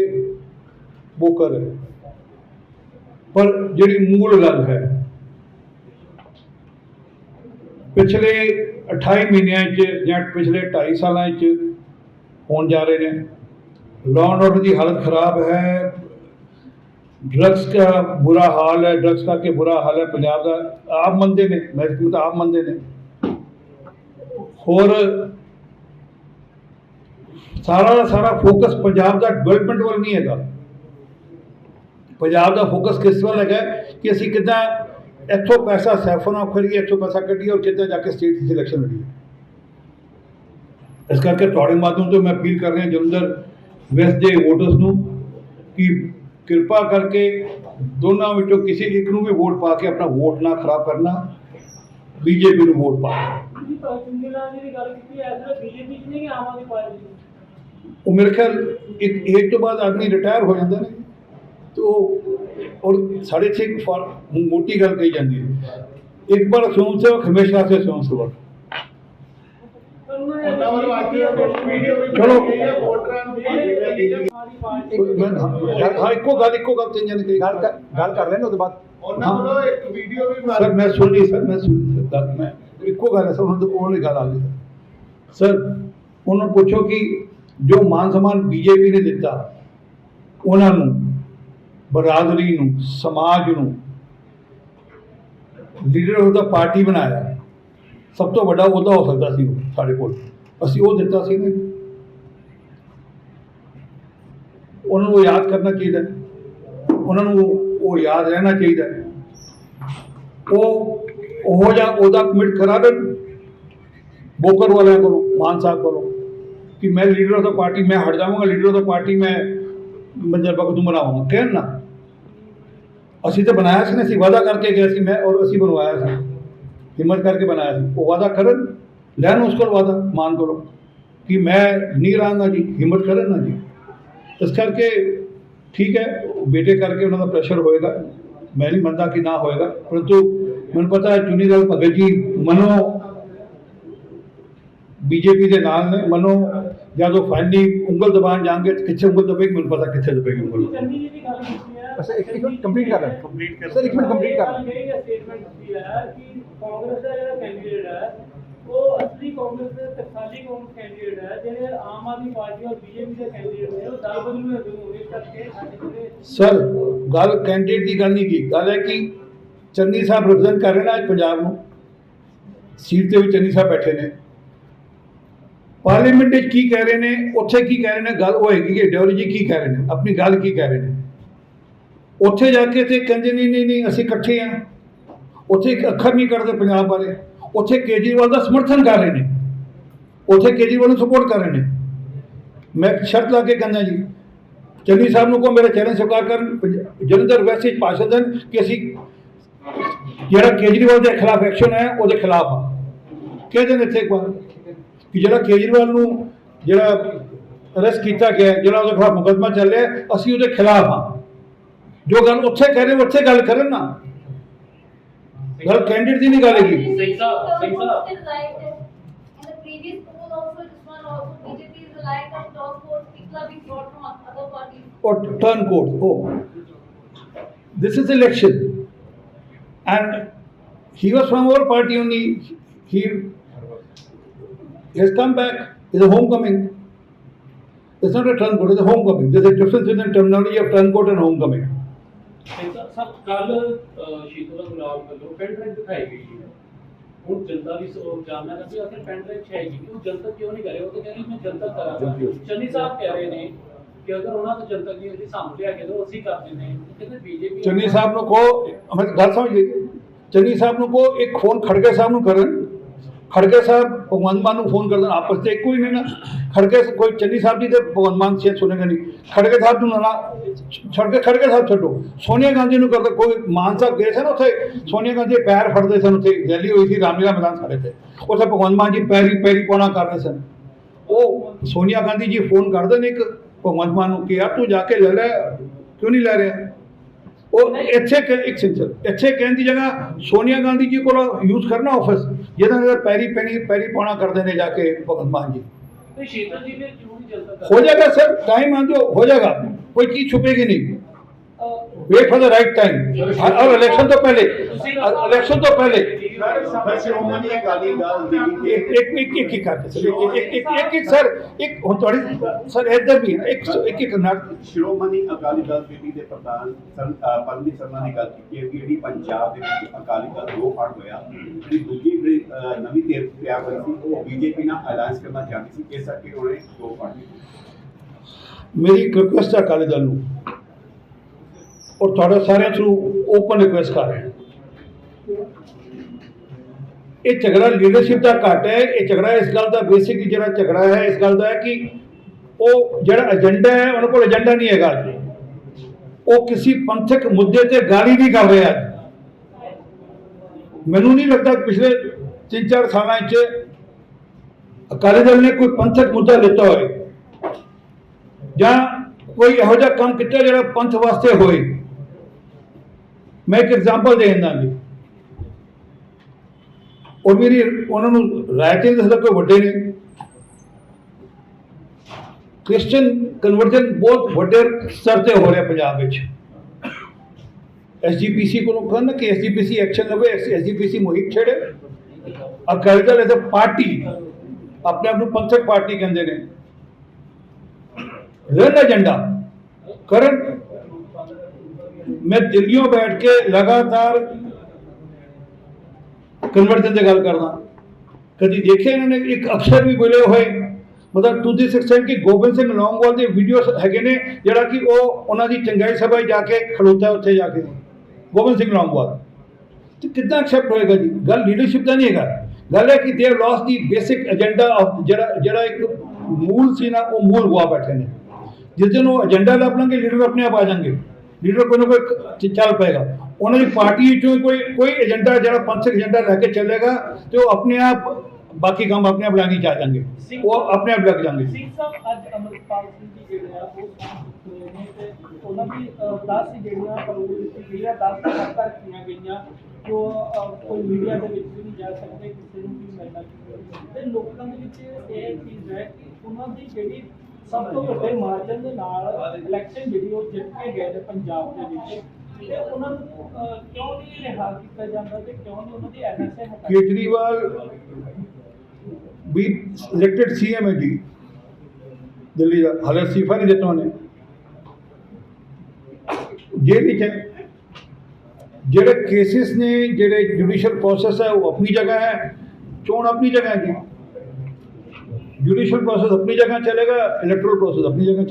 ਵੋਕਰ ਹੈ। ਪਰ ਜਿਹੜੀ ਮੂਲ ਗੱਲ ਹੈ, ਪਿਛਲੇ 28 ਮਹੀਨਿਆਂ 'ਚ ਜਾਂ ਪਿਛਲੇ 2.5 ਸਾਲਾਂ 'ਚ ਹੋਣ ਜਾ ਰਹੇ ਨੇ। ਲਾਅ ਐਂਡ ਆਰਡਰ ਦੀ ਹਾਲਤ ਖਰਾਬ ਹੈ। ਡਰੱਗਸ ਦਾ ਬੁਰਾ ਹਾਲ ਹੈ ਡਰੱਗਸ ਦਾ ਕਿ ਬੁਰਾ ਹਾਲ ਹੈ, ਪੰਜਾਬ ਦਾ ਆਪ ਮੰਨਦੇ ਨੇ, ਮੈਂ ਤਾਂ ਆਪ ਮੰਨਦੇ ਨੇ। ਹੋਰ ਸਾਰਾ ਦਾ ਸਾਰਾ ਫੋਕਸ ਪੰਜਾਬ ਦਾ ਡਿਵੈਲਪਮੈਂਟ ਵੱਲ ਨਹੀਂ ਹੈਗਾ। ਪੰਜਾਬ ਦਾ ਫੋਕਸ ਕਿਸ ਵੱਲ ਹੈਗਾ ਕਿ ਅਸੀਂ ਕਿੱਦਾਂ ਇੱਥੋਂ ਪੈਸਾ ਸੈਫਨ ਆਫ ਕਰੀਏ ਇੱਥੋਂ ਪੈਸਾ ਕੱਢੀਏ ਔਰ ਕਿੱਦਾਂ ਜਾ ਕੇ ਸਟੇਟ ਦੀ ਸਿਲੈਕਸ਼ਨ ਲੜੀਏ। ਇਸ ਕਰਕੇ ਤੁਹਾਡੇ ਮਾਧਿਅਮ ਤੋਂ ਮੈਂ ਅਪੀਲ ਕਰ ਰਿਹਾ ਜਲੰਧਰ ਵੈਸਟ ਦੇ ਵੋਟਰਸ ਨੂੰ ਕਿ ਕਿਰਪਾ ਕਰਕੇ ਦੋਨਾਂ ਵਿੱਚੋਂ ਕਿਸੇ ਇੱਕ ਨੂੰ ਵੀ ਵੋਟ ਪਾ ਕੇ ਆਪਣਾ ਵੋਟ ਨਾ ਖਰਾਬ ਕਰਨਾ। ਬੀਜੇਪੀ ਨੂੰ ਵੋਟ ਪਾ ਤੁਸੀਂ ਚੁੰਨੀਲਾਲ ਜੀ ਦੀ ਗੱਲ ਕੀਤੀ ਹੈ ਇਸ ਬੀਜੇਪੀ ਚ ਨਹੀਂ ਕਿ ਆਮ ਆਦਮੀ ਪਾਰਟੀ ਚ ਉਹ ਮੇਰੇ ਖਿਆਲ ਇੱਕ ਤੋਂ ਬਾਅਦ ਆਦਮੀ ਰਿਟਾਇਰ ਹੋ ਜਾਂਦਾ ਨੇ। ਤੋ ਔਰ ਸਾਡੇ ਇੱਥੇ ਇੱਕ ਮੋਟੀ ਗੱਲ ਕਹੀ ਜਾਂਦੀ ਹੈ। ਇੱਕ ਬਾਰ ਸੋਮ ਸੇਵਕ ਹਮੇਸ਼ਾ ਸੇ ਸੋਮ ਸੇਵਕ। ਚਲੋ। ਹੈ, ਇੱਕੋ ਗੱਲ ਇੱਕੋ ਗੱਲ ਗੱਲ ਕਰ ਗੱਲ ਕਰ ਲੈਣ ਉਹਦੇ ਬਾਅਦ। ਉਹਨਾਂ ਇੱਕ ਵੀਡੀਓ ਵੀ ਬਣਾ ਸਰ ਮੈਂ ਸੁਣ ਲਈ ਸਰ ਮੈਂ ਸੁਣ ਲਈ ਸਰ ਗੱਲ ਮੈਂ ਇੱਕੋ ਗੱਲ ਹੈ ਸਰ ਉਹਨਾਂ ਤੋਂ ਉਹ ਵਾਲੀ ਗੱਲ ਆ ਗਈ ਸਰ। ਉਹਨਾਂ ਨੂੰ ਪੁੱਛੋ ਕਿ ਜੋ ਮਾਨ ਸਨਮਾਨ ਬੀਜੇਪੀ ਨੇ ਦਿੱਤਾ ਉਹਨਾਂ ਨੂੰ ਬਰਾਦਰੀ ਨੂੰ ਸਮਾਜ ਨੂੰ ਲੀਡਰ ਆਫ ਦਾ ਪਾਰਟੀ ਬਣਾਇਆ ਸਭ ਤੋਂ ਵੱਡਾ ਉਹਦਾ ਹੋ ਸਕਦਾ ਸੀ ਉਹ ਸਾਡੇ ਕੋਲ। ਅਸੀਂ ਉਹ ਦਿੱਤਾ ਸੀ ਨਾ। ਉਹਨਾਂ ਨੂੰ ਯਾਦ ਕਰਨਾ ਚਾਹੀਦਾ। ਉਹਨਾਂ ਨੂੰ ਉਹ ਯਾਦ ਰਹਿਣਾ ਚਾਹੀਦਾ ਹੈ। ਉਹ ਉਹ ਜਾਂ ਉਹਦਾ ਕਮਿਟ ਕਰਾ ਦੇਣ ਬੋਕਰ ਵਾਲਿਆਂ ਕੋਲੋਂ, ਮਾਨ ਸਾਹਿਬ ਕੋਲੋਂ ਕਿ ਮੈਂ ਲੀਡਰ ਆਫ ਦਾ ਪਾਰਟੀ ਮੈਂ ਹਟ ਜਾਵਾਂਗਾ ਲੀਡਰ ਆਫ ਦਾ ਪਾਰਟੀ ਮੈਂ ਮੰਜਰ ਬਖਤ ਨੂੰ ਬਣਾਵਾਂਗਾ ਕਹਿਣ ਨਾ। ਅਸੀਂ ਤਾਂ ਬਣਾਇਆ ਸੀ ਨਾ, ਅਸੀਂ ਵਾਅਦਾ ਕਰਕੇ ਗਏ ਸੀ, ਮੈਂ ਔਰ ਅਸੀਂ ਬਣਵਾਇਆ ਸੀ। ਹਿੰਮਤ ਕਰਕੇ ਬਣਾਇਆ ਸੀ। ਉਹ ਵਾਅਦਾ ਕਰਨ, ਲੈਣ ਉਸ ਕੋਲ ਵਾਅਦਾ, ਮਾਨ ਕੋਲੋਂ ਕਿ ਮੈਂ ਨਹੀਂ ਰਹਾਂਗਾ ਜੀ, ਹਿੰਮਤ ਕਰਨ ਨਾ ਜੀ। ਇਸ ਕਰਕੇ ਠੀਕ ਹੈ ਬੇਟੇ ਕਰਕੇ ਉਹਨਾਂ ਦਾ ਪ੍ਰੈਸ਼ਰ ਹੋਏਗਾ ਮੈਂ ਨਹੀਂ ਮੰਨਦਾ ਕਿ ਨਾ ਹੋਏਗਾ ਪਰੰਤੂ ਮੈਨੂੰ ਪਤਾ ਹੈ ਚੁਨੀਲਾਲ ਭਗਤ ਜੀ ਮਨੋ ਬੀਜੇਪੀ ਦੇ ਨਾਲ ਨੇ ਮਨੋ ਜਦੋਂ ਫਾਈਨਲੀ ਉਂਗਲ ਦਬਾਣ ਜਾਣਗੇ ਤੇ ਕਿੱਥੇ ਉਂਗਲ ਦਬੇਗੀ ਮੈਨੂੰ ਪਤਾ ਕਿੱਥੇ ਦਬੇਗੀ ਉਂਗਲ ਚੰਨੀ ਜੀ ਦੀ ਗੱਲ ਕੀਤੀ ਹੈ ਅੱਛਾ, ਇੱਕ- ਇੱਕ ਮਿੰਟ complete ਕਰ ਲੈਣ। ਕੰਪਲੀਟ ਕਰ ਸਰ, ਇੱਕ ਮਿੰਟ complete ਕਰ ਲੈਣ। ਇਹ ਸਟੇਟਮੈਂਟ ਦਿੱਤੀ ਹੈ ਕਿ ਕਾਂਗਰਸ ਦਾ ਜਿਹੜਾ ਕੈਂਡੀਡੇਟ ਹੈ ਉਹ ਅਸਲੀ ਕਾਂਗਰਸ ਦੇ ਟਕਸਾਲੀ ਕਾਂਗਰਸ ਕੈਂਡੀਡੇਟ ਹੈ ਜਿਹੜੇ ਆਮ ਆਦਮੀ ਪਾਰਟੀ ਔਰ ਬੀਜੇਪੀ ਦੇ ਕੈਂਡੀਡੇਟ ਨੇ ਉਹ ਦਲ ਬਦਲੂ ਹੈ ਦੋਨੋਂ ਇਸ ਕਰਕੇ ਸਾਡੇ ਜਿਹੜੇ ਸਰ ਗੱਲ ਕੈਂਡੀਡੇਟ ਦੀ ਗੱਲ ਨਹੀਂ ਕੀ ਗੱਲ ਹੈ ਕਿ ਚੰਨੀ ਸਾਹਿਬ ਰਿਪਰੈਜ਼ੈਂਟ ਕਰ ਰਹੇ ਨੇ ਅੱਜ ਪੰਜਾਬ ਨੂੰ ਸੀਟ ਤੇ ਵੀ ਚੰਨੀ ਸਾਹਿਬ ਬੈਠੇ ਨੇ ਪਾਰਲੀਮੈਂਟ ਵਿੱਚ ਕੀ ਕਹਿ ਰਹੇ ਨੇ ਉੱਥੇ ਕੀ ਕਹਿ ਰਹੇ ਨੇ ਗੱਲ ਉਹ ਹੈਗੀ ਕਿ ਆਈਡੀਓਲੋਜੀ ਕੀ ਕਹਿ ਰਹੇ ਨੇ ਆਪਣੀ ਗੱਲ ਕੀ ਕਹਿ ਰਹੇ ਨੇ ਉੱਥੇ ਜਾ ਕੇ ਤੇ ਕਹਿੰਦੇ ਨਹੀਂ ਨਹੀਂ ਨਹੀਂ ਅਸੀਂ ਇਕੱਠੇ ਆ ਉੱਥੇ ਇੱਕ ਅੱਖਰ ਨਹੀਂ ਕਰਦੇ ਪੰਜਾਬ ਬਾਰੇ ਉੱਥੇ ਕੇਜਰੀਵਾਲ ਦਾ ਸਮਰਥਨ ਕਰ ਰਹੇ ਨੇ। ਉੱਥੇ ਕੇਜਰੀਵਾਲ ਨੂੰ ਸਪੋਰਟ ਕਰ ਰਹੇ ਨੇ। ਮੈਂ ਸ਼ਰਤ ਲਾ ਕੇ ਕਹਿੰਦਾ ਜੀ, ਚੰਨੀ ਸਾਹਿਬ ਨੂੰ ਕੋ ਮੇਰਾ ਚੈਲੰਜ ਸਵੀਕਾਰ ਕਰਨ ਪੰਜ- ਜਲੰਧਰ ਵੈਸਟ ਵਿੱਚ ਭਾਸ਼ਣ ਦੇਣ ਕਿ ਅਸੀਂ ਜਿਹੜਾ ਕੇਜਰੀਵਾਲ ਦੇ ਖਿਲਾਫ ਐਕਸ਼ਨ ਹੈ, ਉਹਦੇ ਖਿਲਾਫ ਆ। ਕਹਿ ਨੇ ਇੱਥੇ ਇੱਕ ਵਾਰ ਕਿ ਜਿਹੜਾ ਕੇਜਰੀਵਾਲ ਨੂੰ ਜਿਹੜਾ ਅਰੈਸਟ ਕੀਤਾ ਗਿਆ ਜਿਹੜਾ ਉਹਦੇ ਖਿਲਾਫ ਮੁਕੱਦਮਾ ਚੱਲ ਰਿਹਾ ਅਸੀਂ ਉਹਦੇ ਖਿਲਾਫ ਆ। ਜੋ ਗੱਲ ਉੱਥੇ ਕਹਿ ਰਹੇ, ਉੱਥੇ ਗੱਲ ਕਰਨ ਨਾ। घर कैंडिडेट निकालेगी this is are being election, and he was from our party only. He has come back. It's a homecoming. It's not a turn. It's a homecoming. There's a difference between terminology of turn and homecoming. ਸਭ ਕੱਲ ਸ਼ੀਤਲਾ ਗੁਲਾਬ ਵੱਲੋਂ pen drive ਦਿਖਾਈ ਗਈ ਹੈ ਹੁਣ ਜਨਤਾ ਵੀ ਸੋ ਜਾਣਨਾ ਹੈ ਕਿ ਪੈਨ ਡਰਾਈਵ ਹੈ ਕਿ ਉਹ ਜਨਤਾ ਕਿਉਂ ਨਹੀਂ ਕਰ ਉਹ ਤਾਂ ਕਹਿ ਰਹੀ ਮੈਂ ਜਨਤਾ ਕਰਾਂਗਾ ਚੰਨੀ ਸਾਹਿਬ ਕਹਿ ਰਹੇ ਨੇ ਕਿ ਅਗਰ ਉਹਨਾਂ ਤੋਂ ਜਨਤਾ ਦੀ ਅਸੀਂ ਸਾਨੂੰ ਲਿਆ ਕੇ ਦੋ ਅਸੀਂ ਕਰ ਦਿੰਦੇ ਹਾਂ। ਕਹਿੰਦੇ ਬੀਜੇਪੀ ਚੰਨੀ ਸਾਹਿਬ ਨੂੰ ਮੈਂ ਗੱਲ ਸਮਝ। ਗਈ ਚੰਨੀ ਸਾਹਿਬ ਨੂੰ ਕਹੋ ਇੱਕ ਫੋਨ ਖੜਗੇ ਸਾਹਿਬ ਨੂੰ ਕਰਨ। ਖੜਗੇ ਸਾਹਿਬ, ਭਗਵੰਤ ਮਾਨ ਨੂੰ ਫੋਨ ਕਰਦੇ, ਆਪਸ ਤੇ ਇੱਕੋ ਹੀ ਨੇ ਨਾ। ਖੜਗੇ ਕੋਈ ਚੰਨੀ ਸਾਹਿਬ ਜੀ ਤੇ ਭਗਵੰਤ ਮਾਨ ਸ਼ੇਰ ਸੁਣੇਗਾ ਨਹੀਂ। ਖੜਗੇ ਸਾਹਿਬ ਨੂੰ ਨਾ ਛੱਡ ਕੇ ਖੜਗੇ ਸਾਹਿਬ ਛੱਡੋ। ਸੋਨੀਆ ਗਾਂਧੀ ਨੂੰ ਕਰਦਾ, ਕੋਈ ਮਾਨ ਸਾਹਿਬ ਗਏ ਸਨ ਉੱਥੇ? ਸੋਨੀਆ ਗਾਂਧੀ ਪੈਰ ਫੜਦੇ ਸਨ ਉੱਥੇ ਰੈਲੀ ਹੋਈ ਸੀ, ਰਾਮਲੀਲਾ ਮੈਦਾਨ ਸਾਡੇ ਤੇ। ਉੱਥੇ ਭਗਵੰਤ ਮਾਨ ਜੀ ਪੈਰੀ ਪੈਰੀ ਪਾਉਣਾ ਕਰ ਰਹੇ ਸਨ। ਉਹ ਸੋਨੀਆ ਗਾਂਧੀ ਜੀ ਫੋਨ ਕਰਦੇ ਨੇ ਇੱਕ, ਭਗਵੰਤ ਮਾਨ ਨੂੰ ਕਿ ਯਾਰ ਤੂੰ ਜਾ ਕੇ ਲੈ ਲੈ, ਕਿਉਂ ਨਹੀਂ ਲੈ ਰਿਹਾ? ਉਹ ਇੱਥੇ ਇੱਕ ਸੈਂਸਰ ਇੱਥੇ ਕਹਿਣ ਦੀ ਜਗ੍ਹਾ ਸੋਨੀਆ ਗਾਂਧੀ ਜੀ ਕੋਲ ਯੂਜ਼ ਕਰਨਾ ਆਫਿਸ ਜਿਹਨਾਂ ਦੇ ਪੈਰੀ ਪੈਣੀ ਪੈਰੀ ਪਾਉਣਾ ਕਰਦੇ ਨੇ ਜਾ ਕੇ ਭਗਤ ਮਾਨ ਜੀ। ہو جائے گا سر ٹائم جو ہو جائے گا کوئی چیز چھپے گی نہیں wait for the right time اور الیکشن تو پہلے الیکشن تو پہلے ਪਰ ਸ਼੍ਰੋਮਣੀ ਅਕਾਲੀ ਦਲ ਦੀ ਇੱਕ ਇੱਕ ਇੱਕ ਇੱਕ ਹੀ ਕਰਕੇ ਸਰ ਇੱਕ ਇੱਕ- ਇੱਕ ਇੱਕ ਇੱਕ ਸਰ ਇੱਕ ਹੁਣ ਤੁਹਾਡੀ ਸਰ ਇੱਧਰ ਵੀ ਹੈ, ਇੱਕ ਇੱਕ ਇੱਕ ਨਾਲ ਸ਼੍ਰੋਮਣੀ ਅਕਾਲੀ ਦਲ ਕਮੇਟੀ ਦੇ ਪ੍ਰਧਾਨ ਸੰ- ਅ, ਪੰਡਿਤ ਸਰਨਾ ਨੇ ਗੱਲ ਕੀਤੀ ਹੈ ਕਿ ਜਿਹੜੀ ਪੰਜਾਬ ਦੇ ਵਿੱਚ ਅਕਾਲੀ ਦਲ ਦੋ ਫੜ ਹੋਇਆ ਜਿਹੜੀ ਦੂਜੀ ਜਿਹੜੀ, ਅ, ਨਵੀਂ ਤੇਰ ਪਿਆ ਹੋਈ ਸੀ ਉਹ ਬੀਜੇਪੀ ਨਾਲ ਅਲਾਈਅੰਸ ਕਰਨਾ ਚਾਹੁੰਦੀ ਸੀ ਇਸ ਕਰਕੇ ਉਹਨੇ ਦੋ ਫੜ ਲਏ। ਮੇਰੀ ਇੱਕ ਰਿਕੁਐਸਟ ਹੈ ਅਕਾਲੀ ਦਲ ਨੂੰ ਔਰ ਤੁਹਾਡੇ ਸਾਰਿਆਂ ਨੂੰ ਓਪਨ ਰਿਕੁਐਸਟ ਕਰ ਰਿਹਾ ਇਹ ਝਗੜਾ ਲੀਡਰਸ਼ਿਪ ਦਾ ਘੱਟ ਹੈ, ਇਹ ਝਗੜਾ ਇਸ ਗੱਲ ਦਾ ਬੇਸਿਕ ਜਿਹੜਾ ਝਗੜਾ ਹੈ, ਇਸ ਗੱਲ ਦਾ ਹੈ ਕਿ ਉਹ ਜਿਹੜਾ ਏਜੰਡਾ ਹੈ ਉਹਨਾਂ ਕੋਲ ਏਜੰਡਾ ਨਹੀਂ ਹੈਗਾ ਅੱਜ। ਉਹ ਕਿਸੇ ਪੰਥਕ ਮੁੱਦੇ ਤੇ ਗਾਲੀ ਨਹੀਂ ਕਰ ਰਿਹਾ ਅੱਜ। ਮੈਨੂੰ ਨਹੀਂ ਲੱਗਦਾ ਪਿਛਲੇ 3-4 ਸਾਲਾਂ 'ਚ ਅਕਾਲੀ ਦਲ ਨੇ ਕੋਈ ਪੰਥਕ ਮੁੱਦਾ ਲਿੱਤਾ ਹੋਵੇ। ਜਾਂ ਕੋਈ ਇਹੋ ਜਿਹਾ ਕੰਮ ਕੀਤਾ ਜਿਹੜਾ ਪੰਥ ਵਾਸਤੇ ਹੋਏ। ਮੈਂ ਇੱਕ ਐਗਜ਼ਾਮਪਲ ਦੇ ਦਿੰਦਾ ਜੀ। ਔਰ ਮੇਰੀ, ਉਹਨਾਂ ਨੂੰ ਰਾਇਟਿੰਗ ਦੱਸਦਾ ਕੋਈ ਵੱਡੇ ਨੇ। ਕ੍ਰਿਸਚੀਅਨ ਕਨਵਰਜਨ ਬਹੁਤ ਵੱਡੇ ਸਤਰ ਤੇ ਹੋ ਰਿਹਾ ਪੰਜਾਬ ਵਿੱਚ। ਐਸਜੀਪੀਸੀ ਕੋਲੋਂ ਕਹਿੰਦਾ ਕਿ ਐਸਜੀਪੀਸੀ ਐਕਸ਼ਨ ਲਵੇ ਐਸਜੀਪੀਸੀ ਮੁਹਿੰਮ ਛੇੜੇ। Akali Dal as a party, ਆਪਣੇ ਆਪ ਨੂੰ ਪੰਥਕ ਪਾਰਟੀ ਕਹਿੰਦੇ ਨੇ। ਰਨ ਏਜੰਡਾ ਕਰਨ। ਮੈਂ ਦਿੱਲੀੋਂ ਬੈਠ ਕੇ ਲਗਾਤਾਰ ਕਨਵਰਜਨ ਦੀ ਗੱਲ ਕਰਦਾ। ਕਦੀ ਦੇਖਿਆ ਇਹਨਾਂ ਨੇ? ਇੱਕ ਅਕਸ਼ਰ ਵੀ ਬੋਲੇ ਹੋਏ। ਮਤਲਬ ਟੂ ਦਿਸ ਐਕਸਟੈਂਟ ਕਿ ਗੋਬਿੰਦ ਸਿੰਘ ਲੌਂਗਵਾਲ ਦੇ ਵੀਡੀਓਸ ਹੈਗੇ ਨੇ, ਜਿਹੜਾ ਕਿ ਉਹ ਉਹਨਾਂ ਦੀ ਚੰਗਾਈ ਸਭਾ ਜਾ ਕੇ ਖਲੋਤਾ ਉੱਥੇ ਜਾ ਕੇ। ਗੋਬਿੰਦ ਸਿੰਘ ਲੌਂਗਵਾਲ। ਤੇ ਕਿੱਦਾਂ ਐਕਸੈਪਟ ਹੋਏਗਾ ਜੀ? ਗੱਲ ਲੀਡਰਸ਼ਿਪ ਦਾ ਨਹੀਂ ਹੈਗਾ। ਗੱਲ ਹੈ ਕਿ the last the basic agenda of ਜਿਹੜਾ ਜਿਹੜਾ ਇੱਕ ਮੂਲ ਸੀ ਨਾ, ਉਹ ਮੂਲ ਗਵਾ ਬੈਠੇ ਨੇ। ਜਿਸ ਦਿਨ ਉਹ ਏਜੰਡਾ ਲੱਭ ਲਾਂਗੇ ਲੀਡਰ ਆਪਣੇ ਆਪ ਆ ਜਾਣਗੇ। ਲੀਡਰ ਕੋਈ ਨਾ ਕੋਈ ਚੱਲ ਪਏਗਾ। ਉਹਨਾਂ ਦੀ ਪਾਰਟੀ ਵਿੱਚੋਂ ਕੋਈ ਕੋਈ ਏਜੰਡਾ ਜਿਹੜਾ ਪੰਥਕ ਏਜੰਡਾ ਲੈ ਕੇ ਚੱਲੇਗਾ ਤੇ ਉਹ ਆਪਣੇ ਆਪ ਬਾਕੀ ਕੰਮ ਆਪਣੇ ਆਪ ਲਾਣੀ ਚਾ ਜਾਣਗੇ ਉਹ ਆਪਣੇ ਆਪ ਲੱਗ ਜਾਣਗੇ ਸਿੰਘ ਸਾਹਿਬ, ਅੱਜ ਅਮਰਪਾਲ ਸਿੰਘ ਜੀ ਜਿਹੜੇ ਆ, ਉਹ ਉਹਨਾਂ ਦੀ 10 ਜਿਹੜੀਆਂ ਕਾਨੂੰਨ ਦਿੱਤੀ ਗਈ ਆ 10 ਤੱਕ ਗਈਆਂ, ਜੋ ਕੋਈ ਮੀਡੀਆ ਦੇ ਵਿੱਚ ਵੀ ਨਹੀਂ ਜਾ ਸਕਦੇ, ਕਿਸੇ ਨੂੰ ਵੀ ਮਿਲਣਾ ਤੇ ਲੋਕਾਂ ਦੇ ਵਿੱਚ ਇਹ ਚੀਜ਼ ਹੈ ਕਿ ਉਹਨਾਂ ਦੀ ਜਿਹੜੀ ਸਭ ਤੋਂ ਵੱਡੇ ਮਾਰਜਨ ਦੇ ਨਾਲ ਇਲੈਕਸ਼ਨ ਜਿਹੜੀ, ਉਹ ਜਿੱਤ ਕੇ ਗਏ ਪੰਜਾਬ ਦੇ ਵਿੱਚ। ਤੇ ਉਹਨਾਂ ਨੂੰ ਅਹ, ਕਿਉਂ ਨਹੀਂ ਰਿਹਾ ਕੀਤਾ ਜਾਂਦਾ ਤੇ ਕਿਉਂ ਨਹੀਂ ਉਹਨਾਂ ਦੀ ਐਨਐਸਏ ਹਟਾਈ? ਕੇਜਰੀਵਾਲ ਵੀ ਇਲੈਕਟਡ ਸੀਐਮ ਹੈ ਜੀ ਦਿੱਲੀ ਦਾ ਹਾਲੇ ਅਸਤੀਫਾ ਨਹੀਂ ਦਿੱਤਾ ਉਹਨੇ। ਜੇਲ੍ਹ ਵਿੱਚ ਹੈ ਜਿਹੜੇ ਕੇਸਿਸ ਨੇ ਜਿਹੜੇ ਜੁਡੀਸ਼ੀਅਲ ਪ੍ਰੋਸੈਸ ਹੈ ਉਹ ਆਪਣੀ ਜਗ੍ਹਾ ਹੈ ਚੋਣ ਆਪਣੀ ਜਗ੍ਹਾ ਹੈ ਜੀ ਜੁਡੀਸ਼ੀਅਲ ਪ੍ਰੋਸੈਸ ਆਪਣੀ ਜਗ੍ਹਾ ਚਲੇਗਾ ਇਲੈਕਟਰਲ ਪ੍ਰੋਸੈਸ ਆਪਣੀ ਜਗ੍ਹਾ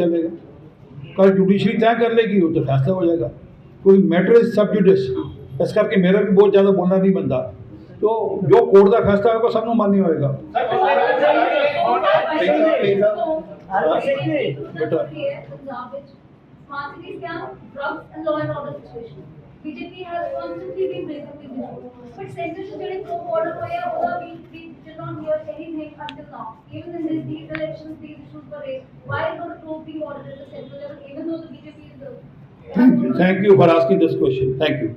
ਚਲੇਗਾ ਕੱਲ ਜੁਡੀਸ਼ਰੀ ਤੈਅ ਕਰ ਲੇਗੀ ਉਹ ਤਾਂ ਫੈਸਲਾ ਹੋ ਜਾਏਗਾ ਕੋਈ ਮੈਟਰ ਇਜ਼ ਸਬ ਜੁਡਿਸ ਇਸ ਕਰਕੇ ਮੇਰਾ ਵੀ ਬਹੁਤ ਜ਼ਿਆਦਾ ਬੋਲਣਾ ਨਹੀਂ ਬੰਦਾ ਤੋ ਜੋ ਕੋਰਟ ਦਾ ਫੈਸਲਾ ਹੋਏਗਾ ਸਭ ਨੂੰ ਮਾਨਨੀ ਹੋਏਗਾ ਪੰਜਾਬ ਬੇਟਾ। ਵਿੱਚ Pharmacy scam, drugs and law and order situation. BJP has constantly been raising these issues. But center से ਜਿਹੜੇ pro border ਹੋਏ ਆ ਉਹਦਾ we we did not hear anything until now. Even in this, these elections, these issues were raised. Why is not the probe being ordered at the central level even though the BJP is the Thank you, thank you for asking this question. Thank you.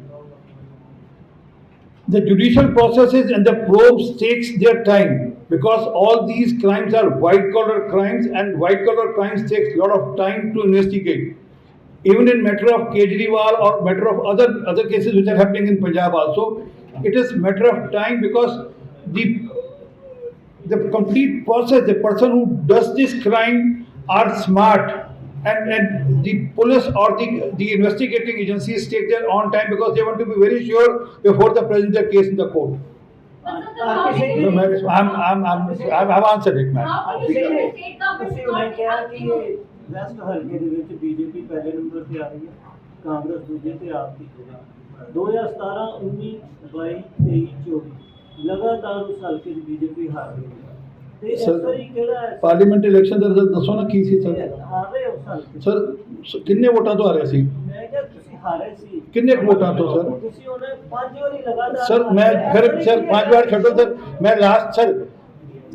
The judicial processes and the probes takes their time because all these crimes are white collar crimes and white collar crimes takes a lot of time to investigate. Even in matter of Kejriwal or matter of other other cases which are happening in Punjab also, it is matter of time because the the complete process, the person who does this crime are smart and, and the police or the, the investigating agencies take their own time because they want to be very sure before they present their case in the court. But sometimes how can No, you- ma'am, I'm, I'm, I'm, I've I've answered it, ma'am. How can you say the state government ਤੁਸੀਂ is ਉਹਨੇ not ਕਿਹਾ ਕਿ acting on ਇਹ West ਹਲਕੇ ਦੇ ਵਿੱਚ BJP ਪਹਿਲੇ number ਤੇ ਆ ਰਹੀ ਹੈ ਕਾਂਗਰਸ ਦੂਜੇ ਤੇ ਆਪ ਤੀਜੇ 2017 19 22 23 24 ਲਗਾਤਾਰ ਉਸ ਹਲਕੇ 'ਚ ਬੀਜੇਪੀ ਹਾਰ ਰਹੀ ਹੈ ਹੈ? ਪਾਰਲੀਮੈਂਟ ਇਲੈਕਸ਼ਨ ਦਾ ਰਿਜ਼ਲਟ ਦੱਸੋ ਨਾ ਕੀ ਸੀ ਸਰ। ਸਰ। ਕਿੰਨੇ ਵੋਟਾਂ ਤੋਂ ਆ ਰਿਹਾ ਸੀ? ਮੈਂ ਕਿਹਾ ਤੁਸੀਂ ਹਾਰੇ ਸੀ। ਕਿੰਨੇ ਵੋਟਾਂ ਤੋਂ ਸਰ? ਤੁਸੀਂ ਉਹਨੇ ਪੰਜ ਵਾਰੀ ਲਗਾਤਾਰ ਸਰ ਮੈਂ ਫਿਰ ਸਰ ਪੰਜ ਵਾਰ ਛੱਡੋ ਸਰ। ਮੈਂ ਲਾਸਟ ਸਰ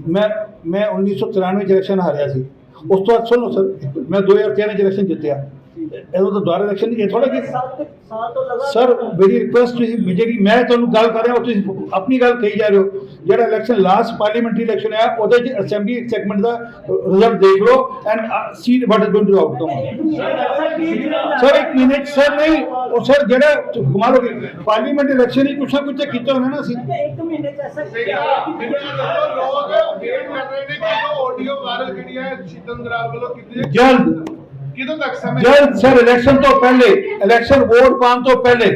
ਮੈਂ ਮੈਂ 1993 ਚ ਇਲੈਕਸ਼ਨ ਹਾਰਿਆ ਸੀ। ਉਸ ਤੋਂ ਬਾਅਦ ਸੁਣੋ ਸਰ। ਮੈਂ 2013 ਚ ਇਲੈਕਸ਼ਨ ਜਿੱਤਿਆ। ਇਹਦੋਂ ਤਾਂ ਦੁਬਾਰਾ ਇਲੈਕਸ਼ਨ ਇਹ ਥੋੜਾ ਕਿ ਸਰ ਮੇਰੀ ਰਿਕੁਐਸਟ ਤੁਸੀਂ ਜਿਹੜੀ ਮੈਂ ਤੁਹਾਨੂੰ ਗੱਲ ਕਰ ਰਿਹਾ ਉਹ ਤੁਸੀਂ ਆਪਣੀ ਗੱਲ ਕਹੀ ਜਾ ਰਹੇ ਹੋ। ਜਿਹੜਾ ਇਲੈਕਸ਼ਨ ਲਾਸਟ ਪਾਰਲੀਮੈਂਟਰੀ ਇਲੈਕਸ਼ਨ ਹੈ ਉਹਦੇ ਚ ਅਸੈਂਬਲੀ ਸੈਗਮੈਂਟ ਦਾ ਰਿਜ਼ਲਟ ਦੇਖ ਲਓ and see what is going to outcome sir ਇੱਕ ਮਿੰਟ ਸਰ ਨਹੀਂ ਉਹ ਸਰ ਜਿਹੜਾ ਕਮਾਲ ਹੋ ਗਈ ਪਾਰਲੀਮੈਂਟ ਇਲੈਕਸ਼ਨ ਹੀ ਕੁਛ ਨਾ ਕੁਛ ਕੀਤਾ ਹੋਣਾ ਨਾ ਅਸੀਂ। ਇੱਕ ਮਹੀਨੇ ਚ ਐਸਾ ਲੋਕ ਵੇਟ ਕਰ ਰਹੇ ਨੇ ਕਿ ਉਹ ਆਡੀਓ ਵਾਇਰਲ ਜਿਹੜੀ ਹੈ ਸ਼ੀਤਨ ਦਰਾਲ ਵੱਲੋਂ ਕੀਤੀ ਹੈ ਜਲਦ। ਕਿਦੋਂ ਤੱਕ ਸਮੇਂ ਜਲਦ ਸਰ ਇਲੈਕਸ਼ਨ ਤੋਂ ਪਹਿਲੇ ਇਲੈਕਸ਼ਨ ਵੋਟ ਪਾਉਣ ਤੋਂ ਪਹਿਲੇ